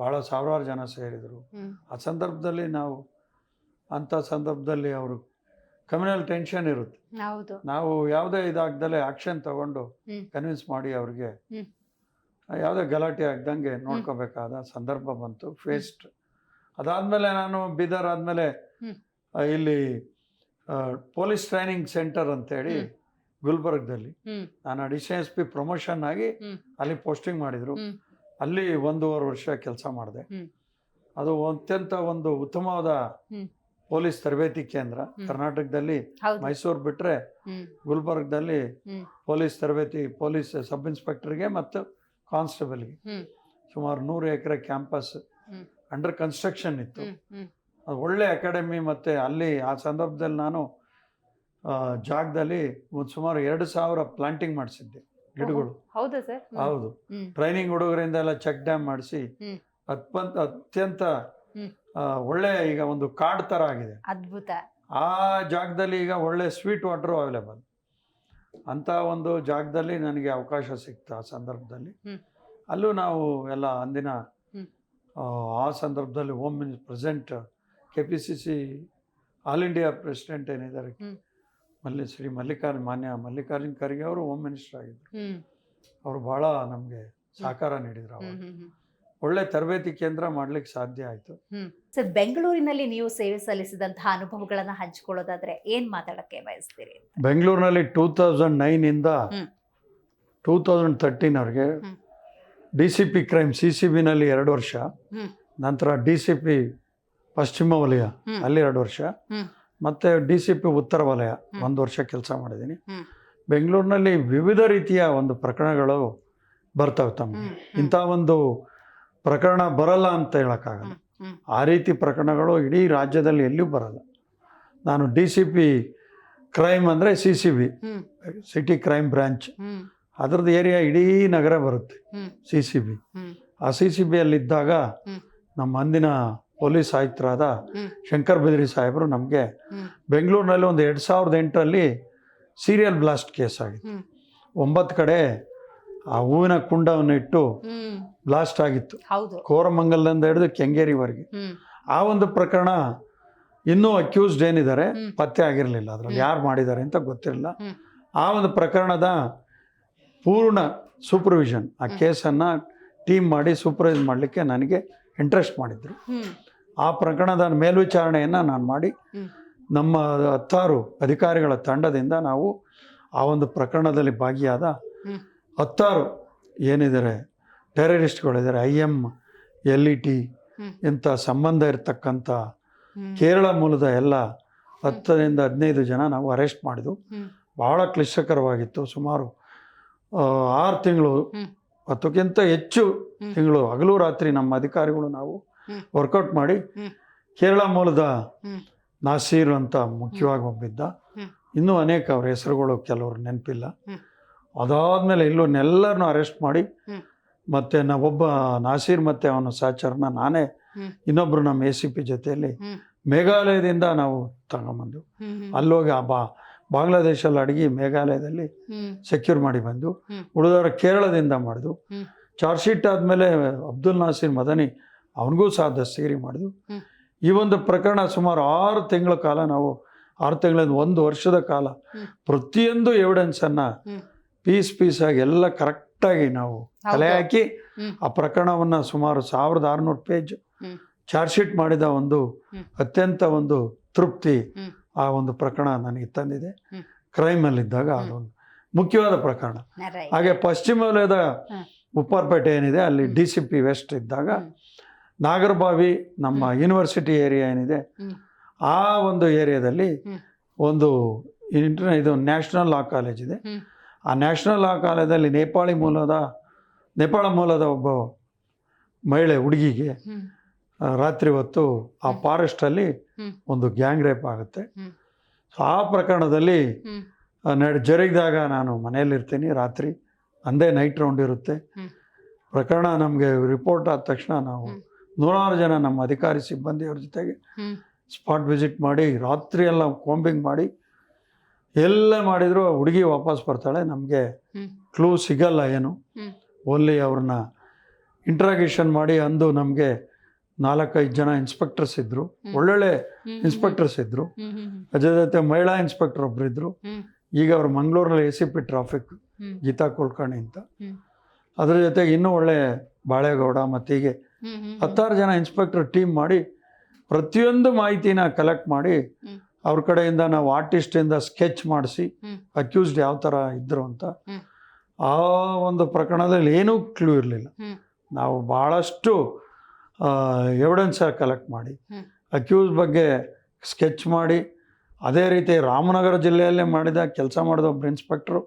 ಬಹಳ ಸಾವಿರಾರು ಜನ ಸೇರಿದರು. ಆ ಸಂದರ್ಭದಲ್ಲಿ ನಾವು ಅಂಥ ಸಂದರ್ಭದಲ್ಲಿ ಅವರು ಕಮ್ಯುನಲ್ ಟೆನ್ಷನ್ ಇರುತ್ತೆ. ನಾವು ಯಾವುದೇ ಇದಾಗ್ದಲೇ ಆಕ್ಷನ್ ತಗೊಂಡು ಕನ್ವಿನ್ಸ್ ಮಾಡಿ ಅವ್ರಿಗೆ. ಯಾವುದೇ ಗಲಾಟೆ ಆಗ್ದಂಗೆ ನೋಡ್ಕೋಬೇಕಾದ ಸಂದರ್ಭ ಬಂತು ಫೇಸ್ಟ್ ಅದಾದಮೇಲೆ ನಾನು ಬೀದರ್ ಆದಮೇಲೆ ಇಲ್ಲಿ ಪೊಲೀಸ್ ಟ್ರೈನಿಂಗ್ ಸೆಂಟರ್ ಅಂತೇಳಿ. ಗುಲ್ಬರ್ಗದಲ್ಲಿ ನಾನು ಅಡಿಷನ್ ಎಸ್ ಪಿ ಪ್ರಮೋಷನ್ ಆಗಿ ಅಲ್ಲಿ ಪೋಸ್ಟಿಂಗ್ ಮಾಡಿದರು. ಅಲ್ಲಿ ಒಂದೂವರೆ ವರ್ಷ ಕೆಲಸ ಮಾಡಿದೆ. ಅದು ಅತ್ಯಂತ ಒಂದು ಉತ್ತಮವಾದ ಪೊಲೀಸ್ ತರಬೇತಿ ಕೇಂದ್ರ ಕರ್ನಾಟಕದಲ್ಲಿ ಮೈಸೂರು ಬಿಟ್ಟರೆ ಗುಲ್ಬರ್ಗದಲ್ಲಿ ಪೊಲೀಸ್ ತರಬೇತಿ ಪೊಲೀಸ್ ಸಬ್ ಇನ್ಸ್ಪೆಕ್ಟರ್ಗೆ ಮತ್ತು ಕಾನ್ಸ್ಟೇಬಲ್ಗೆ. ಸುಮಾರು ನೂರು ಎಕರೆ ಕ್ಯಾಂಪಸ್ ಅಂಡರ್ ಕನ್ಸ್ಟ್ರಕ್ಷನ್ ಇತ್ತು. ಒಳ್ಳೆ ಅಕಾಡೆಮಿ ಮತ್ತು ಅಲ್ಲಿ ಆ ಸಂದರ್ಭದಲ್ಲಿ ನಾನು ಜಾಗದಲ್ಲಿ ಒಂದು ಸುಮಾರು ಎರಡು ಸಾವಿರ ಪ್ಲಾಂಟಿಂಗ್ ಮಾಡಿಸಿದ್ದೆ ಗಿಡಗಳು. ಹೌದಾ ಸರ್? ಹೌದು. ಟ್ರೈನಿಂಗ್ ಹುಡುಗರಿಂದ ಎಲ್ಲ ಚೆಕ್ ಡ್ಯಾಮ್ ಮಾಡಿಸಿ. ಅತ್ಯಂತ ಅತ್ಯಂತ. ಒಳ್ಳೆ ಈಗ ಒಂದು ಕಾಡ್ ತರ ಆಗಿದೆ. ಅದ್ಭುತ. ಆ ಜಾಗದಲ್ಲಿ ಈಗ ಒಳ್ಳೆ ಸ್ವೀಟ್ ವಾಟರ್ ಅವೈಲೇಬಲ್ ಅಂತ ಒಂದು ಜಾಗದಲ್ಲಿ ನನಗೆ ಅವಕಾಶ ಸಿಕ್ತು ಆ ಸಂದರ್ಭದಲ್ಲಿ. ಅಲ್ಲೂ ನಾವು ಎಲ್ಲ ಅಂದಿನ ಆ, ಸಂದರ್ಭದಲ್ಲಿ home minister present K P C C All India president ಏನಿದ್ದಾರೆ. ಮಲ್ಲಿ ಶ್ರೀ ಮಲ್ಲಿಕಾರ್ಜುನ್ ಮಾನ್ಯ ಮಲ್ಲಿಕಾರ್ಜುನ್ ಖರ್ಗೆ ಅವರು ಹೋಮ್ ಮಿನಿಸ್ಟರ್ ಆಗಿದ್ದರು ಅವರು ಭಾಳ ನಮಗೆ ಸಹಕಾರ ನೀಡಿದ್ರು ಅವರು ಒಳ್ಳೆ ತರಬೇತಿ ಕೇಂದ್ರ ಮಾಡ್ಲಿಕ್ಕೆ ಸಾಧ್ಯ ಆಯ್ತು. ಸರ್ ಬೆಂಗಳೂರಿನಲ್ಲಿ ನೀವು ಸೇವೆ ಸಲ್ಲಿಸಿದಂತಹ ಅನುಭವಗಳನ್ನ ಹಂಚಿಕೊಳ್ಳೋದಾದ್ರೆ ಏನ್ ಮಾತಾಡಕ್ಕೆ ಬಯಸ್ತೀರಿ ಬೆಂಗಳೂರಿನಲ್ಲಿ ಟೂ ತೌಸಂಡ್ ನೈನ್ ಇಂದ ಟೂ ತೌಸಂಡ್ ತರ್ಟೀನ್ವರೆಗೆ ಅವ್ರಿಗೆ D C P crime C C ಬಿನಲ್ಲಿ ಎರಡು ವರ್ಷ ನಂತರ ಡಿ ಸಿ ಪಿ ಪಶ್ಚಿಮ ವಲಯ ಅಲ್ಲಿ ಎರಡು ವರ್ಷ. ಮತ್ತು ಡಿ ಸಿ ಪಿ ಉತ್ತರ ವಲಯ ಒಂದು ವರ್ಷ ಕೆಲಸ ಮಾಡಿದ್ದೀನಿ. ಬೆಂಗಳೂರಿನಲ್ಲಿ ವಿವಿಧ ರೀತಿಯ ಒಂದು ಪ್ರಕರಣಗಳು ಬರ್ತವೆ ತಮ್ಮ. ಇಂಥ ಒಂದು ಪ್ರಕರಣ ಬರಲ್ಲ ಅಂತ ಹೇಳೋಕ್ಕಾಗಲ್ಲ. ಆ ರೀತಿ ಪ್ರಕರಣಗಳು ಇಡೀ ರಾಜ್ಯದಲ್ಲಿ ಎಲ್ಲೂ ಬರಲ್ಲ. ನಾನು ಡಿ ಸಿ ಪಿ ಕ್ರೈಮ್ ಅಂದರೆ C C B city crime branch. ಅದ್ರದ್ದು ಏರಿಯಾ ಇಡೀ ನಗರ ಬರುತ್ತೆ ಸಿ ಸಿ ಬಿ. ಆ ಸಿ ಸಿ ಬಿಯಲ್ಲಿದ್ದಾಗ. ನಮ್ಮ ಅಂದಿನ ಪೊಲೀಸ್ ಆಯುಕ್ತರಾದ. ಶಂಕರ್ ಬಿದ್ರಿ ಸಾಹೇಬರು ನಮಗೆ ಬೆಂಗಳೂರಿನಲ್ಲಿ ಒಂದು ಎರಡು ಸಾವಿರದ ಎಂಟರಲ್ಲಿ ಸೀರಿಯಲ್ ಬ್ಲಾಸ್ಟ್ ಕೇಸ್ ಆಗಿತ್ತು. ಒಂಬತ್ತು ಕಡೆ ಆ ಹೂವಿನ ಕುಂಡವನ್ನು ಇಟ್ಟು ಬ್ಲಾಸ್ಟ್ ಆಗಿತ್ತು. ಕೋರಮಂಗಲದಿಂದ ಹಿಡಿದು ಕೆಂಗೇರಿವರೆಗೆ. ಆ ಒಂದು ಪ್ರಕರಣ ಇನ್ನೂ ಅಕ್ಯೂಸ್ಡ್ ಏನಿದ್ದಾರೆ ಪತ್ತೆ ಆಗಿರಲಿಲ್ಲ ಅದ್ರಲ್ಲಿ. ಯಾರು ಮಾಡಿದ್ದಾರೆ ಅಂತ ಗೊತ್ತಿರಲಿಲ್ಲ. ಆ ಒಂದು ಪ್ರಕರಣದ ಪೂರ್ಣ ಸೂಪರ್ವಿಷನ್ ಆ. ಕೇಸನ್ನು ಟೀಮ್ ಮಾಡಿ ಸೂಪರ್ವೈಸ್ ಮಾಡಲಿಕ್ಕೆ ನನಗೆ ಇಂಟ್ರೆಸ್ಟ್ ಮಾಡಿದ್ರು. ಆ ಪ್ರಕರಣದ ಮೇಲ್ವಿಚಾರಣೆಯನ್ನು ನಾನು ಮಾಡಿ ನಮ್ಮ ಹತ್ತಾರು ಅಧಿಕಾರಿಗಳ ತಂಡದಿಂದ ನಾವು ಆ ಒಂದು ಪ್ರಕರಣದಲ್ಲಿ ಭಾಗಿಯಾದ. ಹತ್ತಾರು ಏನಿದ್ದಾರೆ ಟೆರರಿಸ್ಟ್ಗಳಿದ್ದಾರೆ I M L E T ಇಂಥ ಸಂಬಂಧ ಇರತಕ್ಕಂಥ ಕೇರಳ ಮೂಲದ ಎಲ್ಲ ಹತ್ತರಿಂದ ಹದಿನೈದು ಜನ ನಾವು ಅರೆಸ್ಟ್ ಮಾಡಿದ್ವು. ಬಹಳ ಕ್ಲಿಷ್ಟಕರವಾಗಿತ್ತು ಸುಮಾರು ಆರು ತಿಂಗಳು. ಹತ್ತಕ್ಕಿಂತ ಹೆಚ್ಚು. ತಿಂಗಳು ಹಗಲು ರಾತ್ರಿ ನಮ್ಮ ಅಧಿಕಾರಿಗಳು ನಾವು. ವರ್ಕೌಟ್ ಮಾಡಿ. ಕೇರಳ ಮೂಲದ. ನಾಸೀರ್ ಅಂತ ಮುಖ್ಯವಾಗಿ ಒಬ್ಬಿದ್ದ ಇನ್ನೂ ಅನೇಕ ಅವ್ರ ಹೆಸರುಗಳು ಕೆಲವರು ನೆನಪಿಲ್ಲ. ಅದಾದ್ಮೇಲೆ ಇಲ್ಲೂ ಅರೆಸ್ಟ್ ಮಾಡಿ. ಮತ್ತೆ ನಾವೊಬ್ಬ ನಾಸೀರ್ ಮತ್ತೆ ಅವನ ಸಹಚರನ ನಾನೇ. ಇನ್ನೊಬ್ರು ನಮ್ಮ ಎ ಸಿ ಪಿ ಜೊತೆಯಲ್ಲಿ ಮೇಘಾಲಯದಿಂದ ನಾವು ತಗೊಂಬಂದು. ಅಲ್ಲೋಗಿ ಆ ಬಾ ಬಾಂಗ್ಲಾದೇಶಲ್ಲಿ ಅಡಗಿ ಮೇಘಾಲಯದಲ್ಲಿ ಸೆಕ್ಯೂರ್ ಮಾಡಿ ಬಂದು. ಉಳಿದವರ ಕೇರಳದಿಂದ ಮಾಡಿದ್ವು ಚಾರ್ಜ್ ಶೀಟ್ ಆದಮೇಲೆ ಅಬ್ದುಲ್ ನಾಸೀರ್ ಮದನಿ ಅವನಿಗೂ ಸಹ ದಸ್ತಗಿರಿ ಮಾಡಿದ್ವು. ಈ ಒಂದು ಪ್ರಕರಣ ಸುಮಾರು ಆರು ತಿಂಗಳ ಕಾಲ ನಾವು ಆರು ತಿಂಗಳಿಂದ ಒಂದು ವರ್ಷದ ಕಾಲ. ಪ್ರತಿಯೊಂದು ಎವಿಡೆನ್ಸನ್ನು ಹ್ಮ್. ಪೀಸ್ ಪೀಸಾಗಿ ಎಲ್ಲ ಕರೆಕ್ಟಾಗಿ ನಾವು ತಲೆ ಹಾಕಿ ಆ ಪ್ರಕರಣವನ್ನು ಸುಮಾರು ಸಾವಿರದ ಆರುನೂರು ಪೇಜ್. ಚಾರ್ಜ್ ಶೀಟ್ ಮಾಡಿದ ಒಂದು ಅತ್ಯಂತ ಒಂದು ತೃಪ್ತಿ ಆ ಒಂದು ಪ್ರಕರಣ ನನಗೆ ತಂದಿದೆ. ಕ್ರೈಮಲ್ಲಿದ್ದಾಗ ಅದೊಂದು ಮುಖ್ಯವಾದ ಪ್ರಕರಣ ಹಾಗೆ ಪಶ್ಚಿಮ ವಲಯದ ಉಪ್ಪಾರ್ಪೇಟೆ ಏನಿದೆ ಅಲ್ಲಿ. ಡಿ ಸಿ ಪಿ ವೆಸ್ಟ್ ಇದ್ದಾಗ. ನಾಗರಬಾವಿ ನಮ್ಮ ಯೂನಿವರ್ಸಿಟಿ ಏರಿಯಾ ಏನಿದೆ ಆ ಒಂದು ಏರಿಯಾದಲ್ಲಿ. ಒಂದು ಇಂಟರ್ ಇದು ನ್ಯಾಷನಲ್ ಲಾ ಕಾಲೇಜ್ ಇದೆ. ಆ ನ್ಯಾಷನಲ್ ಲಾ ಕಾಲೇಜಲ್ಲಿ ನೇಪಾಳಿ ಮೂಲದ ನೇಪಾಳ ಮೂಲದ ಒಬ್ಬ ಮಹಿಳೆ ಹುಡುಗಿಗೆ ರಾತ್ರಿ ಹೊತ್ತು ಆ ಫಾರೆಸ್ಟಲ್ಲಿ ಒಂದು ಗ್ಯಾಂಗ್ ರೇಪ್ ಆಗುತ್ತೆ. ಸೊ ಆ ಪ್ರಕರಣದಲ್ಲಿ ನಡ್ ಜರುಗಿದಾಗ ನಾನು ಮನೆಯಲ್ಲಿರ್ತೀನಿ ರಾತ್ರಿ ಅಂದೇ ನೈಟ್ ರೌಂಡ್ ಇರುತ್ತೆ. ಪ್ರಕರಣ ನಮಗೆ ರಿಪೋರ್ಟ್ ಆದ ತಕ್ಷಣ ನಾವು. ನೂರಾರು ಜನ ನಮ್ಮ ಅಧಿಕಾರಿ ಸಿಬ್ಬಂದಿಯವ್ರ ಜೊತೆಗೆ ಸ್ಪಾಟ್ ವಿಸಿಟ್ ಮಾಡಿ ರಾತ್ರಿ ಎಲ್ಲ ಕೋಂಬಿಂಗ್ ಮಾಡಿ ಎಲ್ಲ ಮಾಡಿದ್ರು ಹುಡುಗಿ ವಾಪಸ್ ಬರ್ತಾಳೆ. ನಮಗೆ ಕ್ಲೂ ಸಿಗಲ್ಲ ಏನು. ಓನ್ಲಿ ಅವ್ರನ್ನ ಇಂಟ್ರಾಗೇಷನ್ ಮಾಡಿ ಅಂದು ನಮಗೆ ನಾಲ್ಕೈದು ಜನ ಇನ್ಸ್ಪೆಕ್ಟರ್ಸ್ ಇದ್ದರು. ಒಳ್ಳೊಳ್ಳೆ ಇನ್ಸ್ಪೆಕ್ಟರ್ಸ್ ಇದ್ದರು. ಅದ್ರ ಜೊತೆ ಮಹಿಳಾ ಇನ್ಸ್ಪೆಕ್ಟರ್ ಒಬ್ರು ಇದ್ರು. ಈಗ ಅವ್ರು ಮಂಗಳೂರಲ್ಲಿ A C P traffic Geeta Kulkarni ಅಂತ. ಅದ್ರ ಜೊತೆಗೆ ಇನ್ನೂ ಒಳ್ಳೆ ಬಾಳೆಗೌಡ ಮತ್ತು ಹೀಗೆ. ಹತ್ತಾರು ಜನ ಇನ್ಸ್ಪೆಕ್ಟರ್ ಟೀಮ್ ಮಾಡಿ ಪ್ರತಿಯೊಂದು ಮಾಹಿತಿನ ಕಲೆಕ್ಟ್ ಮಾಡಿ. ಅವ್ರ ಕಡೆಯಿಂದ ನಾವು ಆರ್ಟಿಸ್ಟಿಂದ ಸ್ಕೆಚ್ ಮಾಡಿಸಿ ಅಕ್ಯೂಸ್ಡ್ ಯಾವ ಥರ ಇದ್ರು ಅಂತ ಆ ಒಂದು ಪ್ರಕರಣದಲ್ಲಿ ಏನೂ ಕ್ಲೂ ಇರಲಿಲ್ಲ. ನಾವು ಭಾಳಷ್ಟು ಎವಿಡೆನ್ಸ್ ಕಲೆಕ್ಟ್ ಮಾಡಿ ಅಕ್ಯೂಸ್ ಬಗ್ಗೆ ಸ್ಕೆಚ್ ಮಾಡಿ ಅದೇ ರೀತಿ ರಾಮನಗರ ಜಿಲ್ಲೆಯಲ್ಲೇ ಮಾಡಿದ ಕೆಲಸ ಮಾಡಿದ ಒಬ್ಬ ಇನ್ಸ್ಪೆಕ್ಟ್ರು.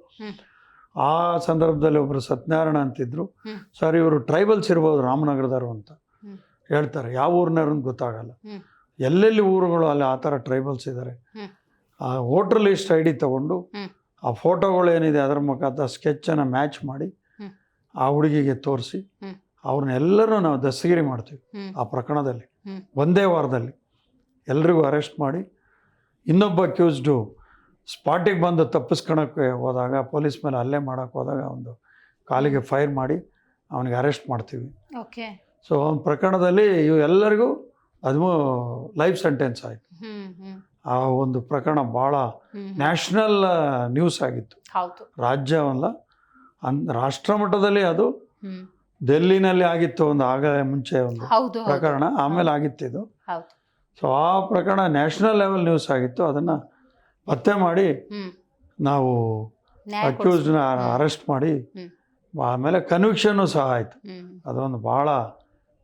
ಆ ಸಂದರ್ಭದಲ್ಲಿ ಒಬ್ಬರು ಸತ್ಯನಾರಾಯಣ ಅಂತಿದ್ರು. ಸರ್ ಇವರು ಟ್ರೈಬಲ್ಸ್ ಇರ್ಬೋದು ರಾಮನಗರದವರು ಅಂತ ಹೇಳ್ತಾರೆ. ಯಾವ ಊರಿನವ್ರು ಅಂತ ಗೊತ್ತಾಗಲ್ಲ. ಎಲ್ಲೆಲ್ಲಿ ಊರುಗಳು ಅಲ್ಲಿ ಆ ಥರ ಟ್ರೈಬಲ್ಸ್ ಇದ್ದಾರೆ ಆ ವೋಟರ್ ಲಿಸ್ಟ್ ಐ ಡಿ ತಗೊಂಡು ಆ ಫೋಟೋಗಳು ಏನಿದೆ ಅದರ ಮುಖಾಂತರ ಸ್ಕೆಚ್ಚನ್ನು ಮ್ಯಾಚ್ ಮಾಡಿ ಆ ಹುಡುಗಿಗೆ ತೋರಿಸಿ. ಅವ್ರನ್ನೆಲ್ಲರೂ ನಾವು ದಸ್ತಗಿರಿ ಮಾಡ್ತೀವಿ ಆ ಪ್ರಕರಣದಲ್ಲಿ. ಒಂದೇ ವಾರದಲ್ಲಿ. ಎಲ್ರಿಗೂ ಅರೆಸ್ಟ್ ಮಾಡಿ ಇನ್ನೊಬ್ಬ ಅಕ್ಯೂಸ್ಡು ಸ್ಪಾಟಿಗೆ ಬಂದು ತಪ್ಪಿಸ್ಕೊಳಕ್ಕೆ ಹೋದಾಗ ಪೊಲೀಸ್ ಮೇಲೆ ಹಲ್ಲೆ ಮಾಡೋಕ್ಕೆ ಹೋದಾಗ ಒಂದು ಕಾಲಿಗೆ ಫೈರ್ ಮಾಡಿ ಅವನಿಗೆ ಅರೆಸ್ಟ್ ಮಾಡ್ತೀವಿ. ಓಕೆ. ಸೊ ಅವನ ಪ್ರಕರಣದಲ್ಲಿ ಇವು ಎಲ್ಲರಿಗೂ ಅದು ಲೈಫ್ ಸೆಂಟೆನ್ಸ್ ಆಯಿತು. ಆ ಒಂದು ಪ್ರಕರಣ ಭಾಳ. ನ್ಯಾಷನಲ್ ನ್ಯೂಸ್ ಆಗಿತ್ತು. ರಾಜ್ಯವಲ್ಲ ಅನ್ ರಾಷ್ಟ್ರ ಮಟ್ಟದಲ್ಲಿ ಅದು ದೆಲ್ಲಿನಲ್ಲಿ ಡೆಲ್ಲಿನಲ್ಲಿ ಆಗಿತ್ತು ಒಂದು ಆಗ ಮುಂಚೆ ಒಂದು. ಪ್ರಕರಣ ಆಮೇಲೆ ಆಗಿತ್ತು ಇದು. ಸೊ ಆ ಪ್ರಕರಣ ನ್ಯಾಷನಲ್ ಲೆವೆಲ್ ನ್ಯೂಸ್ ಆಗಿತ್ತು. ಅದನ್ನು ಪತ್ತೆ ಮಾಡಿ ನಾವು ಅಕ್ಯೂಸ್ಡ್ನ ಅರೆಸ್ಟ್ ಮಾಡಿ ಆಮೇಲೆ ಕನ್ವಿಕ್ಷನ್ನು ಸಹ ಆಯಿತು. ಅದೊಂದು ಭಾಳ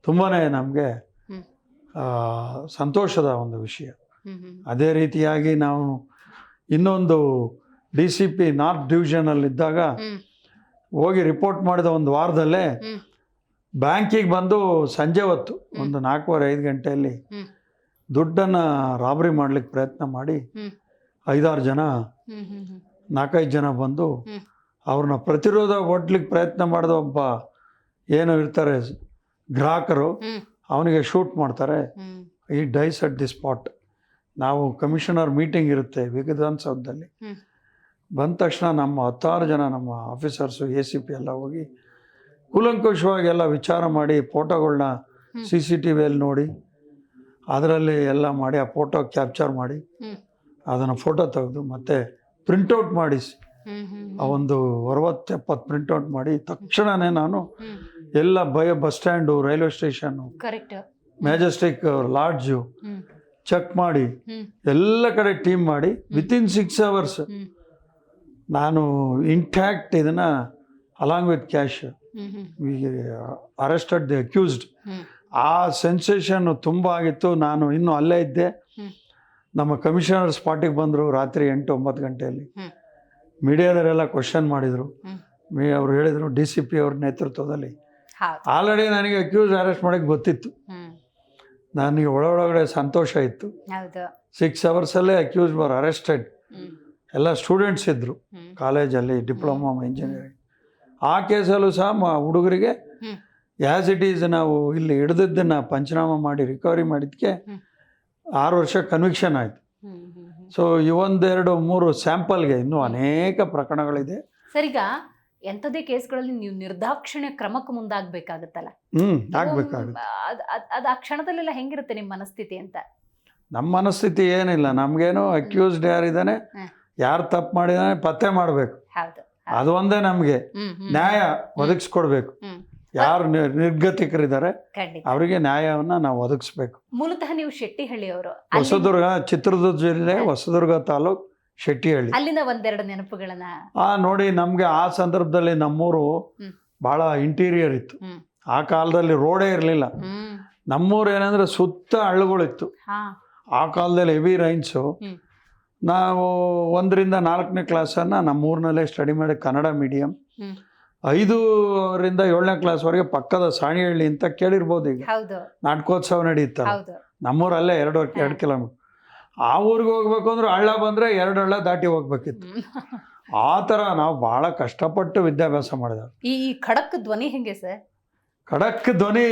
ತುಂಬಾ ನಮಗೆ ಸಂತೋಷದ ಒಂದು ವಿಷಯ. ಅದೇ ರೀತಿಯಾಗಿ ನಾವು ಇನ್ನೊಂದು ಡಿ ಸಿ ಪಿ ನಾರ್ತ್ ಡಿವಿಷನಲ್ಲಿದ್ದಾಗ. ಹೋಗಿ ರಿಪೋರ್ಟ್ ಮಾಡಿದ ಒಂದು ವಾರದಲ್ಲೇ ಬ್ಯಾಂಕಿಗೆ ಬಂದು ಸಂಜೆ ಹೊತ್ತು ಒಂದು ನಾಲ್ಕೂವರೆ ಐದು ಗಂಟೆಯಲ್ಲಿ. ದುಡ್ಡನ್ನು ರಾಬರಿ ಮಾಡ್ಲಿಕ್ಕೆ ಪ್ರಯತ್ನ ಮಾಡಿ. ಐದಾರು ಜನ. ನಾಲ್ಕೈದು ಜನ ಬಂದು. ಅವ್ರನ್ನ ಪ್ರತಿರೋಧ ಒಡ್ಲಿಕ್ಕೆ ಪ್ರಯತ್ನ ಮಾಡಿದ ಒಬ್ಬ ಏನೋ ಇರ್ತಾರೆ ಗ್ರಾಹಕರು ಅವನಿಗೆ ಶೂಟ್ ಮಾಡ್ತಾರೆ ಈ ಡೈಸ್ ಅಟ್ ದಿ ಸ್ಪಾಟ್ ನಾವು ಕಮಿಷನರ್ ಮೀಟಿಂಗ್ ಇರುತ್ತೆ ವಿಧಾನಸೌಧದಲ್ಲಿ. ಬಂದ ತಕ್ಷಣ ನಮ್ಮ ಹತ್ತಾರು ಜನ ನಮ್ಮ ಆಫೀಸರ್ಸು ಎ ಸಿ ಪಿ ಎಲ್ಲ ಹೋಗಿ ಕೂಲಂಕುಷವಾಗಿ ಎಲ್ಲ ವಿಚಾರ ಮಾಡಿ ಫೋಟೋಗಳನ್ನ. ಸಿ ಸಿ ಟಿ ವಿಯಲ್ಲಿ ನೋಡಿ ಅದರಲ್ಲಿ ಎಲ್ಲ ಮಾಡಿ ಆ ಫೋಟೋ ಕ್ಯಾಪ್ಚರ್ ಮಾಡಿ. ಅದನ್ನು ಫೋಟೋ ತೆಗೆದು ಮತ್ತೆ ಪ್ರಿಂಟೌಟ್ ಮಾಡಿಸಿ. ಆ ಒಂದು ಅರವತ್ತು ಎಪ್ಪತ್ತು ಪ್ರಿಂಟೌಟ್ ಮಾಡಿ ತಕ್ಷಣನೇ ನಾನು ಎಲ್ಲ ಬಯ bus stand railway station correct Majestic lodge check ಮಾಡಿ ಎಲ್ಲ ಕಡೆ ಟೀಮ್ ಮಾಡಿ ವಿತಿನ್ ಸಿಕ್ಸ್ ಅವರ್ಸ್ ನಾನು ಇಂಟ್ಯಾಕ್ಟ್ ಇದನ್ನು along with cash arrested the accused ಆ ಸೆನ್ಸೇಷನ್ ತುಂಬ ಆಗಿತ್ತು. ನಾನು ಇನ್ನೂ ಅಲ್ಲೇ ಇದ್ದೆ. ನಮ್ಮ ಕಮಿಷನರ್ ಸ್ಪಾಟಿಗೆ ಬಂದರು ರಾತ್ರಿ ಎಂಟು ಒಂಬತ್ತು ಗಂಟೆಯಲ್ಲಿ. ಮೀಡಿಯಾದವರೆಲ್ಲ ಕ್ವಶನ್ ಮಾಡಿದರು. ಮೀ ಅವ್ರು ಹೇಳಿದರು ಡಿ ಸಿ ಪಿ ಅವ್ರ ನೇತೃತ್ವದಲ್ಲಿ. ಆಲ್ರೆಡಿ ನನಗೆ ಅಕ್ಯೂಸ್ ಅರೆಸ್ಟ್ ಮಾಡೋಕ್ಕೆ ಗೊತ್ತಿತ್ತು. ನನಗೆ ಒಳಗಡೆ ಸಂತೋಷ ಇತ್ತು. ಸಿಕ್ಸ್ ಅವರ್ಸಲ್ಲೇ ಅಕ್ಯೂಸ್ ಬರ್ ಅರೆಸ್ಟೆಡ್ ಎಲ್ಲ ಸ್ಟೂಡೆಂಟ್ಸ್ ಇದ್ದರು ಕಾಲೇಜಲ್ಲಿ ಡಿಪ್ಲೊಮಾ ಇಂಜಿನಿಯರಿಂಗ್ ಆ ಕೇಸಲ್ಲೂ ಸಹ ಮ ಹುಡುಗರಿಗೆ ಯಾಸ್ ಆ್ಯಸ್ ಇಟ್ ಈಸ್ ನಾವು ಇಲ್ಲಿ ಹಿಡಿದದ್ದನ್ನು ಪಂಚನಾಮ ಮಾಡಿ ರಿಕವರಿ ಮಾಡಿದ್ದಕ್ಕೆ. ಆರು ವರ್ಷ ಕನ್ವಿಕ್ಷನ್ ಆಯಿತು. ಸೊ ಈ ಒಂದೆರಡು ಸೊ ಇವೊಂದೆರಡು ಮೂರು ಸ್ಯಾಂಪಲ್ಗೆ ಇನ್ನೂ ಅನೇಕ ಪ್ರಕರಣಗಳಿದೆ. ಸರಿಗ ಎಂಥದೇ ಕೇಸ್ಗಳಲ್ಲಿ ನೀವು ನಿರ್ದಾಕ್ಷಿಣ್ಯ ಕ್ರಮಕ್ಕೆ ಮುಂದಾಗಬೇಕಾಗತ್ತಲ್ಲ? ಹ್ಞೂ ಆಗಬೇಕಾಗುತ್ತೆ. ಅದ್ ಆ ಕ್ಷಣದಲ್ಲೆಲ್ಲ ಹೆಂಗಿರುತ್ತೆ ನಿಮ್ಮ ಮನಸ್ಥಿತಿ ಅಂತ? ನಮ್ಮ ಮನಸ್ಥಿತಿ ಏನಿಲ್ಲ ನಮಗೇನು ಅಕ್ಯೂಸ್ಡ್ ಯಾರಿದ್ದಾನೆ. ಯಾರು ತಪ್ಪು ಮಾಡಿದಾನೆ ಪತ್ತೆ ಮಾಡಬೇಕು. ಅದು ಒಂದೇ ನಮಗೆ. ನ್ಯಾಯ ಒದಗಿಸ್ಕೊಡ್ಬೇಕು. ಯಾರು ನಿರ್ಗತಿಕರಿದ್ದಾರೆ ಅವರಿಗೆ ನ್ಯಾಯವನ್ನ ನಾವು ಒದಗಿಸ್ಬೇಕು. ಮೂಲತಃ ನೀವು ಶೆಟ್ಟಿಹಳ್ಳಿಯವರು. ಹೊಸದುರ್ಗ ಚಿತ್ರದುರ್ಗ ಜಿಲ್ಲೆ ಹೊಸದುರ್ಗ ತಾಲೂಕ್ ಶೆಟ್ಟಿಹಳ್ಳಿ. ಅಲ್ಲಿನ ಒಂದೆರಡು ನೆನಪುಗಳನ್ನ. ಆ ನೋಡಿ ನಮ್ಗೆ ಆ ಸಂದರ್ಭದಲ್ಲಿ ನಮ್ಮೂರು ಬಹಳ ಇಂಟೀರಿಯರ್ ಇತ್ತು. ಆ ಕಾಲದಲ್ಲಿ ರೋಡೇ ಇರಲಿಲ್ಲ. ನಮ್ಮೂರು ಏನಂದ್ರೆ ಸುತ್ತ ಹಳ್ಳುಗಳಿತ್ತು. ಆ ಕಾಲದಲ್ಲಿ ಹೆವಿ ರೈನ್ಸು. ನಾವು ಒಂದರಿಂದ ನಾಲ್ಕನೇ ಕ್ಲಾಸನ್ನು ನಮ್ಮೂರಿನಲ್ಲೇ ಸ್ಟಡಿ ಮಾಡಿ ಕನ್ನಡ ಮೀಡಿಯಂ. ಐದರಿಂದ ಏಳನೇ ಕ್ಲಾಸ್ವರೆಗೆ ಪಕ್ಕದ ಸಾಣಿಹಳ್ಳಿ ಅಂತ ಕೇಳಿರ್ಬೋದು ಈಗ. ನಾಟಕೋತ್ಸವ ನಡೆಯುತ್ತಲ್ಲ ನಮ್ಮೂರಲ್ಲೇ ಎರಡು ಎರಡು ಕಿಲೋಮೀಟರ್ ಆ ಊರಿಗೆ ಹೋಗ್ಬೇಕು ಅಂದ್ರೆ ಹಳ್ಳ ಬಂದರೆ ಎರಡು ಹಳ್ಳ ದಾಟಿ ಹೋಗ್ಬೇಕಿತ್ತು. ಆ ಥರ ನಾವು ಭಾಳ ಕಷ್ಟಪಟ್ಟು ವಿದ್ಯಾಭ್ಯಾಸ ಮಾಡಿದೆವು. ಈ ಈ ಖಡಕ್ ಧ್ವನಿ ಹೆಂಗೆ ಸರ್? ಖಡಕ್ ಧ್ವನಿ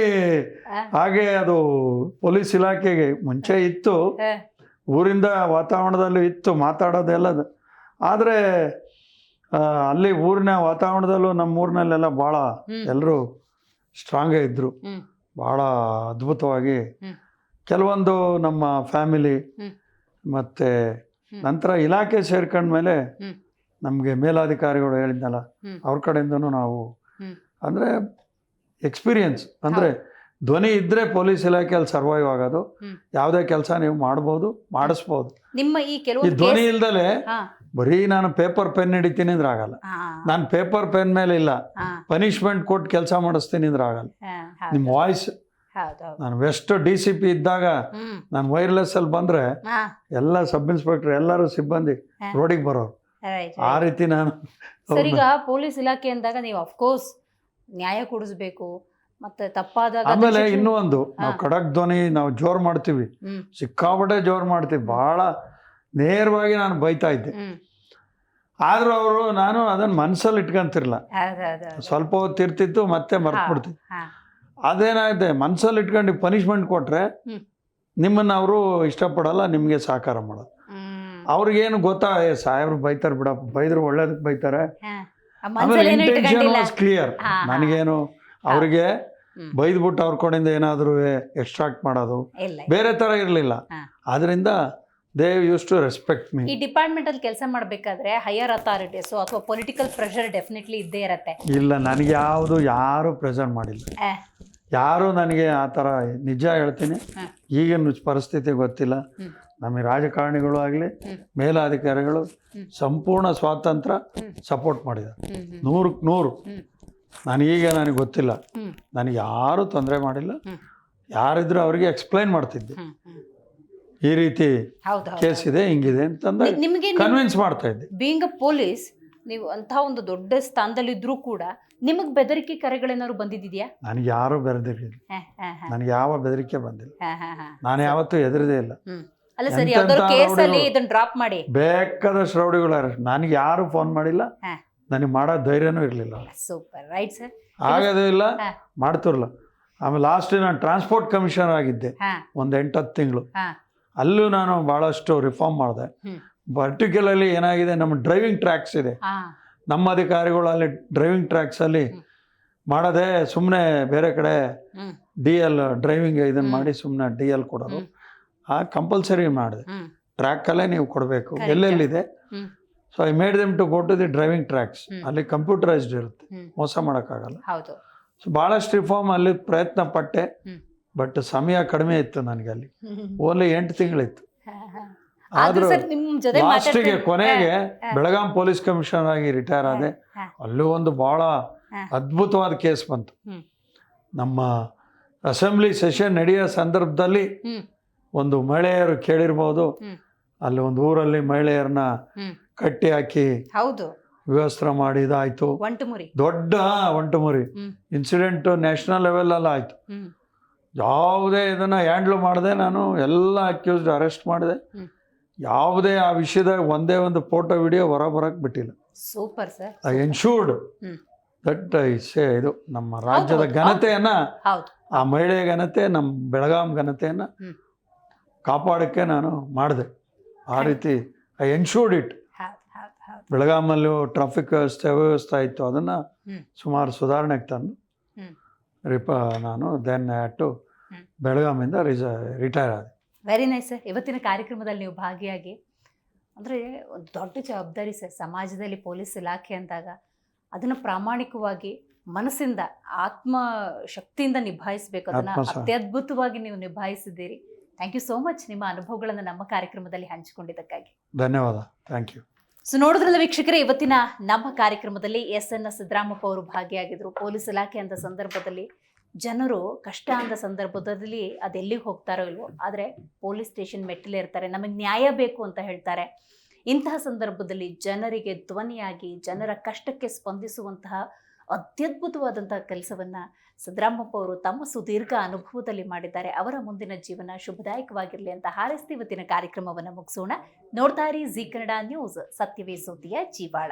ಹಾಗೆ ಅದು ಪೊಲೀಸ್ ಇಲಾಖೆಗೆ ಮುಂಚೆ ಇತ್ತು. ಊರಿಂದ ವಾತಾವರಣದಲ್ಲೂ ಇತ್ತು ಮಾತಾಡೋದೆಲ್ಲ. ಆದರೆ ಅಲ್ಲಿ ಊರಿನ ವಾತಾವರಣದಲ್ಲೂ ನಮ್ಮ ಊರಿನಲ್ಲೆಲ್ಲ ಭಾಳ. ಎಲ್ಲರೂ ಸ್ಟ್ರಾಂಗೇ ಇದ್ದರು. ಭಾಳ ಅದ್ಭುತವಾಗಿ ಕೆಲವೊಂದು ನಮ್ಮ ಫ್ಯಾಮಿಲಿ ಮತ್ತೆ ನಂತರ ಇಲಾಖೆ ಸೇರ್ಕೊಂಡ್ಮೇಲೆ. ನಮಗೆ ಮೇಲಾಧಿಕಾರಿಗಳು ಹೇಳಿದ್ನಲ್ಲ. ಅವ್ರ ಕಡೆಯಿಂದನೂ ನಾವು. ಅಂದರೆ ಎಕ್ಸ್ಪೀರಿಯನ್ಸ್ ಅಂದರೆ ಧ್ವನಿ ಇದ್ರೆ ಪೊಲೀಸ್ ಇಲಾಖೆಯಲ್ಲಿ ಸರ್ವೈವ್ ಆಗೋದು. ಯಾವುದೇ ಕೆಲಸ ನೀವು ಮಾಡ್ಬೋದು ಮಾಡಿಸ್ಬೋದು ನಿಮ್ಮ ಈ ಕೆಲವೊಂದು ಧ್ವನಿ ಇಲ್ದಲೆ ಬರೀ ನಾನು ಪೇಪರ್ ಪೆನ್ ಹಿಡಿತೀನಿ ಅಂದ್ರೆ ಆಗಲ್ಲ. ನಾನು ಪೇಪರ್ ಪೆನ್ ಮೇಲೆ ಇಲ್ಲ. ಪನಿಷ್ಮೆಂಟ್ ಕೊಟ್ಟು ಕೆಲಸ ಮಾಡಿಸ್ತೀನಿ ಅಂದ್ರೆ ಆಗಲ್ಲ. ನಿಮ್ಮ ವಾಯ್ಸ್ ನಾನು ವೆಸ್ಟ್ ಡಿ ಸಿ ಪಿ ಇದ್ದಾಗ ನಾನು ವೈರ್ಲೆಸ್ ಅಲ್ಲಿ ಬಂದ್ರೆ ಎಲ್ಲ ಸಬ್ ಇನ್ಸ್ಪೆಕ್ಟರ್ ಎಲ್ಲರೂ ಸಿಬ್ಬಂದಿ. ರೋಡಿಗೆ ಬರೋರು. ಆ ರೀತಿ ನಾನು ಸರ್ ಈಗ ಪೊಲೀಸ್ ಇಲಾಖೆ ಅಂದಾಗ ನೀವು ಅಫ್ಕೋರ್ಸ್ ನ್ಯಾಯ ಕೊಡಿಸ್ಬೇಕು ಮತ್ತೆ ತಪ್ಪಾದಾಗ ಆಮೇಲೆ ಇನ್ನೂ ಒಂದು ನಾವು. ಖಡಕ್ ಧ್ವನಿ ನಾವು ಜೋರ್ ಮಾಡ್ತೀವಿ. ಸಿಕ್ಕಾಪಟ್ಟೆ ಜೋರು ಮಾಡ್ತೀವಿ. ಭಾಳ ನೇರವಾಗಿ ನಾನು ಬೈತಾ ಇದ್ದೆ. ಆದರೂ ಅವರು ನಾನು ಅದನ್ನ ಮನಸ್ಸಲ್ಲಿ ಹೌದು. ಸ್ವಲ್ಪ ಹೊತ್ತು ಇರ್ತಿತ್ತು ಮತ್ತೆ ಮರ್ತ್ಬಿಡ್ತಿತ್ತು ಹಾ. ಅದೇನಾಗುತ್ತೆ ಮನ್ಸಲ್ಲಿ ಇಟ್ಕೊಂಡು ಪನಿಷ್ಮೆಂಟ್ ಕೊಟ್ರೆ ಹ್ಮ್. ನಿಮ್ಮನ್ನ ಅವರು ಇಷ್ಟಪಡಲ್ಲ ನಿಮಗೆ ಸಹಕಾರ ಮಾಡೋದು. ಅವ್ರಿಗೇನು ಗೊತ್ತಾ ಏ ಸಾಹೇಬ್ರು ಬೈತಾರೆ ಬಿಡಪ್ಪ ಬೈದ್ರು ಒಳ್ಳೇದಕ್ಕೆ ಬೈತಾರೆ. ಆಮೇಲೆ ಇಂಟೆನ್ಷನ್ ವಾಸ್ ಕ್ಲಿಯರ್. ನನಗೇನು ಅವ್ರಿಗೆ ಬೈದ್ಬಿಟ್ಟು ಅವ್ರ ಕಡೆಯಿಂದ ಏನಾದರೂ ಎಕ್ಸ್ಟ್ರಾಕ್ಟ್ ಮಾಡೋದು. ಬೇರೆ ಥರ ಇರಲಿಲ್ಲ. ಹಾ. They used to respect me ಈ ಡಿಪಾರ್ಟ್ಮೆಂಟ್ ಅಲ್ಲಿ ಕೆಲಸ ಮಾಡಬೇಕಾದ್ರೆ ಹೈಯರ್ ಅಥಾರಿಟೀಸ್ ಅಥವಾ ಪೊಲಿಟಿಕಲ್ ಪ್ರೆಷರ್ ಡೆಫಿನೆಟ್ಲಿ ಇದ್ದೇ ಇರುತ್ತೆ. ಇಲ್ಲ ನನಗೆ ಯಾವುದು ಯಾರು ಪ್ರೆಸೆಂಟ್ ಮಾಡಿಲ್ಲ. ಯಾರು ನನಗೆ ಆ ಥರ ನಿಜ ಹೇಳ್ತೀನಿ. ಈಗಿನ ಪರಿಸ್ಥಿತಿ ಗೊತ್ತಿಲ್ಲ. ನಮಗೆ ರಾಜಕಾರಣಿಗಳು ಆಗಲಿ ಮೇಲಾಧಿಕಾರಿಗಳು ಸಂಪೂರ್ಣ ಸ್ವಾತಂತ್ರ್ಯ ಸಪೋರ್ಟ್ ಮಾಡಿದ ನೂರಕ್ಕೆ ನೂರು. ನನಗೀಗ ನನಗೆ ಗೊತ್ತಿಲ್ಲ. ನನಗೆ ಯಾರೂ ತೊಂದರೆ ಮಾಡಿಲ್ಲ. ಯಾರಿದ್ರು ಅವರಿಗೆ ಎಕ್ಸ್ಪ್ಲೈನ್ ಮಾಡ್ತಿದ್ದೆ. ಈ ರೀತಿ ಕೇಸ್ ಇದೆ ಹಿಂಗಿದೆ ಅಂತಂದ್ರೆ ನಿ- ನಿಮಗೆ ಕನ್ವಿನ್ಸ್ ಮಾಡ್ತಾ ಇದ್ದೆ. ಬೀಂಗ್ ಅ ಪೊಲೀಸ್ ನೀವು ಅಂತ ಒಂದು ದೊಡ್ಡ ಸ್ಥಾನದಲ್ಲಿ ಇದ್ರೂ ಕೂಡ ನಿಮಗೆ ಬೆದರಿಕೆ ಕರೆಗಳೇನಾದ್ರು ಬಂದಿದ್ಯಾ ನನಗೆ ಯಾರು ಬೆರೆದಿರಲಿಲ್ಲ. ನನಗೆ ಯಾವ ಬೆದರಿಕೆ ಬಂದಿಲ್ಲ. ನಾನು ಯಾವತ್ತೂ ಹೆದರದೇ ಇಲ್ಲ. ಅಲ್ಲ ಸರಿ ಯಾವ್ದಾದ್ರು ಕೇಸ್ ಅಲ್ಲಿ ಇದನ್ನ ಡ್ರಾಪ್ ಮಾಡಿ. ಬೇಕಾದ ಶ್ರೌಡಿಗಳು ಅರೆಸ್ಟ್ ನನಗೆ ಯಾರು ಫೋನ್ ಮಾಡಿಲ್ಲ. ನನಗೆ ಮಾಡೋ ಧೈರ್ಯನೂ ಇರಲಿಲ್ಲ. ಸೂಪರ್ ರೈಟ್ ಸರ್ ಆಗೋದು ಇಲ್ಲ. ಮಾಡ್ತಿರಲ್ಲ ಆಮೇಲೆ ಲಾಸ್ಟ್ ನಾನು ಟ್ರಾನ್ಸ್ಪೋರ್ಟ್ ಕಮಿಷನರ್ ಆಗಿದ್ದೆ. ಒಂದು ಎಂಟತ್ತು ತಿಂಗಳು. ಅಲ್ಲೂ ನಾನು ಭಾಳಷ್ಟು ರಿಫಾರ್ಮ್ ಮಾಡಿದೆ. ಪರ್ಟಿಕ್ಯುಲರ್ಲಿ ಏನಾಗಿದೆ ನಮ್ಮ ಡ್ರೈವಿಂಗ್ ಟ್ರ್ಯಾಕ್ಸ್ ಇದೆ. ನಮ್ಮ ಅಧಿಕಾರಿಗಳು ಅಲ್ಲಿ ಡ್ರೈವಿಂಗ್ ಟ್ರ್ಯಾಕ್ಸಲ್ಲಿ ಅಲ್ಲಿ ಮಾಡದೆ ಸುಮ್ಮನೆ ಬೇರೆ ಕಡೆ ಡಿ ಎಲ್ ಡ್ರೈವಿಂಗ್ ಇದನ್ನು ಮಾಡಿ ಸುಮ್ಮನೆ ಡಿ ಎಲ್ ಕೊಡೋದು. ಆ ಕಂಪಲ್ಸರಿ ಮಾಡಿದೆ. ಟ್ರ್ಯಾಕಲ್ಲೇ ನೀವು ಕೊಡಬೇಕು. ಎಲ್ಲೆಲ್ಲಿದೆ. So I made them to go to the driving tracks ಅಲ್ಲಿ ಕಂಪ್ಯೂಟರೈಸ್ಡ್ ಇರುತ್ತೆ. ಮೋಸ ಮಾಡೋಕ್ಕಾಗಲ್ಲ. ಸೊ ಭಾಳಷ್ಟು ರಿಫಾರ್ಮ್ ಅಲ್ಲಿ ಪ್ರಯತ್ನ ಪಟ್ಟೆ. ಬಟ್ ಸಮಯ ಕಡಿಮೆ ಇತ್ತು ನನಗೆ ಅಲ್ಲಿ ಓನ್ಲಿ ಎಂಟು ತಿಂಗಳಿತ್ತು. ಆದ್ರೂ ಲಾಸ್ಟಿಗೆ ಕೊನೆಗೆ. ಬೆಳಗಾಂ ಪೊಲೀಸ್ ಕಮಿಷನರ್ ಆಗಿ ರಿಟೈರ್ ಆದೆ. ಅಲ್ಲೂ ಒಂದು ಬಹಳ ಅದ್ಭುತವಾದ ಕೇಸ್ ಬಂತು. ನಮ್ಮ ಅಸೆಂಬ್ಲಿ ಸೆಷನ್ ನಡೆಯೋ ಸಂದರ್ಭದಲ್ಲಿ ಒಂದು ಮಹಿಳೆಯರು ಕೇಳಿರ್ಬೋದು. ಅಲ್ಲಿ ಒಂದು ಊರಲ್ಲಿ ಮಹಿಳೆಯರನ್ನ. ಕಟ್ಟಿ ಹಾಕಿ ಹೌದು. ವ್ಯವಸ್ಥೆ ಮಾಡಿದಾಯ್ತು ಒಂಟು ದೊಡ್ಡ ಒಂಟುಮುರಿ. ಇನ್ಸಿಡೆಂಟ್ ನ್ಯಾಷನಲ್ ಅಲ್ಲ ಆಯ್ತು. ಯಾವುದೇ ಇದನ್ನು ಹ್ಯಾಂಡ್ಲ್ ಮಾಡಿದೆ ನಾನು ಎಲ್ಲ ಅಕ್ಯೂಸ್ಡ್ ಅರೆಸ್ಟ್ ಮಾಡಿದೆ. ಯಾವುದೇ ಆ ವಿಷಯದಾಗ ಒಂದೇ ಒಂದು ಫೋಟೋ ವಿಡಿಯೋ ಹೊರ ಬರಕ್ಕೆ ಬಿಟ್ಟಿಲ್ಲ. Super sir I ensured that that say ಇದು ನಮ್ಮ ರಾಜ್ಯದ ಘನತೆಯನ್ನು ಆ ಮಹಿಳೆಯ ಘನತೆ ನಮ್ಮ ಬೆಳಗಾಂ ಘನತೆಯನ್ನ. ಕಾಪಾಡಕ್ಕೆ ನಾನು ಮಾಡಿದೆ. ಆ ರೀತಿ ಐ ಎನ್ಶೂರ್ಡ್ ಇಟ್ ಬೆಳಗಾಮಲ್ಲೂ ಟ್ರಾಫಿಕ್ ವ್ಯವಸ್ಥೆ ವ್ಯವಸ್ಥೆ ಇತ್ತು ಅದನ್ನ. ಸುಮಾರು ಸುಧಾರಣೆಗೆ ತಂದು. ರಿಪ ನಾನು ದೆನ್ ಟು. ಬೆಳಗಾಮಿಂದ ರಿಜ ರಿಟೈರ್ ಆದೆ. ವೆರಿ ನೈಸ್ ಸರ್ ಇವತ್ತಿನ ಕಾರ್ಯಕ್ರಮದಲ್ಲಿ ನೀವು ಭಾಗಿಯಾಗಿ ಅಂದರೆ ಒಂದು ದೊಡ್ಡ ಜವಾಬ್ದಾರಿ ಸರ್ ಸಮಾಜದಲ್ಲಿ ಪೊಲೀಸ್ ಇಲಾಖೆ ಅಂದಾಗ ಅದನ್ನು ಪ್ರಾಮಾಣಿಕವಾಗಿ ಮನಸ್ಸಿಂದ ಆತ್ಮ ಶಕ್ತಿಯಿಂದ ನಿಭಾಯಿಸಬೇಕು. ಅದನ್ನು ಅತ್ಯದ್ಭುತವಾಗಿ ನೀವು ನಿಭಾಯಿಸಿದ್ದೀರಿ. ಥ್ಯಾಂಕ್ ಯು ಸೋ ಮಚ್ ನಿಮ್ಮ ಅನುಭವಗಳನ್ನು ನಮ್ಮ ಕಾರ್ಯಕ್ರಮದಲ್ಲಿ ಹಂಚಿಕೊಂಡಿದ್ದಕ್ಕಾಗಿ. ಧನ್ಯವಾದ. ಥ್ಯಾಂಕ್ ಯು ಸೊ ನೋಡಿದ್ರಲ್ಲ ವೀಕ್ಷಕರೇ, ಇವತ್ತಿನ ನಮ್ಮ ಕಾರ್ಯಕ್ರಮದಲ್ಲಿ ಎಸ್ ಎನ್ ಸಿದ್ದರಾಮಪ್ಪ ಅವರು ಭಾಗಿಯಾಗಿದ್ರು. ಪೊಲೀಸ್ ಇಲಾಖೆ ಅಂತ ಸಂದರ್ಭದಲ್ಲಿ, ಜನರು ಕಷ್ಟ ಅಂದ ಸಂದರ್ಭದಲ್ಲಿ ಅದೆಲ್ಲಿಗೆ ಹೋಗ್ತಾರೋ ಇಲ್ವೋ, ಆದರೆ ಪೊಲೀಸ್ ಸ್ಟೇಷನ್ ಮೆಟ್ಟಿಲೇ ಇರ್ತಾರೆ. ನಮಗೆ ನ್ಯಾಯ ಬೇಕು ಅಂತ ಹೇಳ್ತಾರೆ. ಇಂತಹ ಸಂದರ್ಭದಲ್ಲಿ ಜನರಿಗೆ ಧ್ವನಿಯಾಗಿ, ಜನರ ಕಷ್ಟಕ್ಕೆ ಸ್ಪಂದಿಸುವಂತಹ ಅತ್ಯದ್ಭುತವಾದಂತಹ ಕೆಲಸವನ್ನು ಸಿದ್ದರಾಮಪ್ಪ ಅವರು ತಮ್ಮ ಸುದೀರ್ಘ ಅನುಭವದಲ್ಲಿ ಮಾಡಿದ್ದಾರೆ. ಅವರ ಮುಂದಿನ ಜೀವನ ಶುಭದಾಯಕವಾಗಿರಲಿ ಅಂತ ಹಾರೈಸಿ ಇವತ್ತಿನ ಕಾರ್ಯಕ್ರಮವನ್ನು ಮುಗಿಸೋಣ. ನೋಡ್ತಾ ಇರಿ ಜಿ ಕನ್ನಡ ನ್ಯೂಸ್. ಸತ್ಯವೇ ಸುದ್ದಿಯ ಜೀವಾಳ.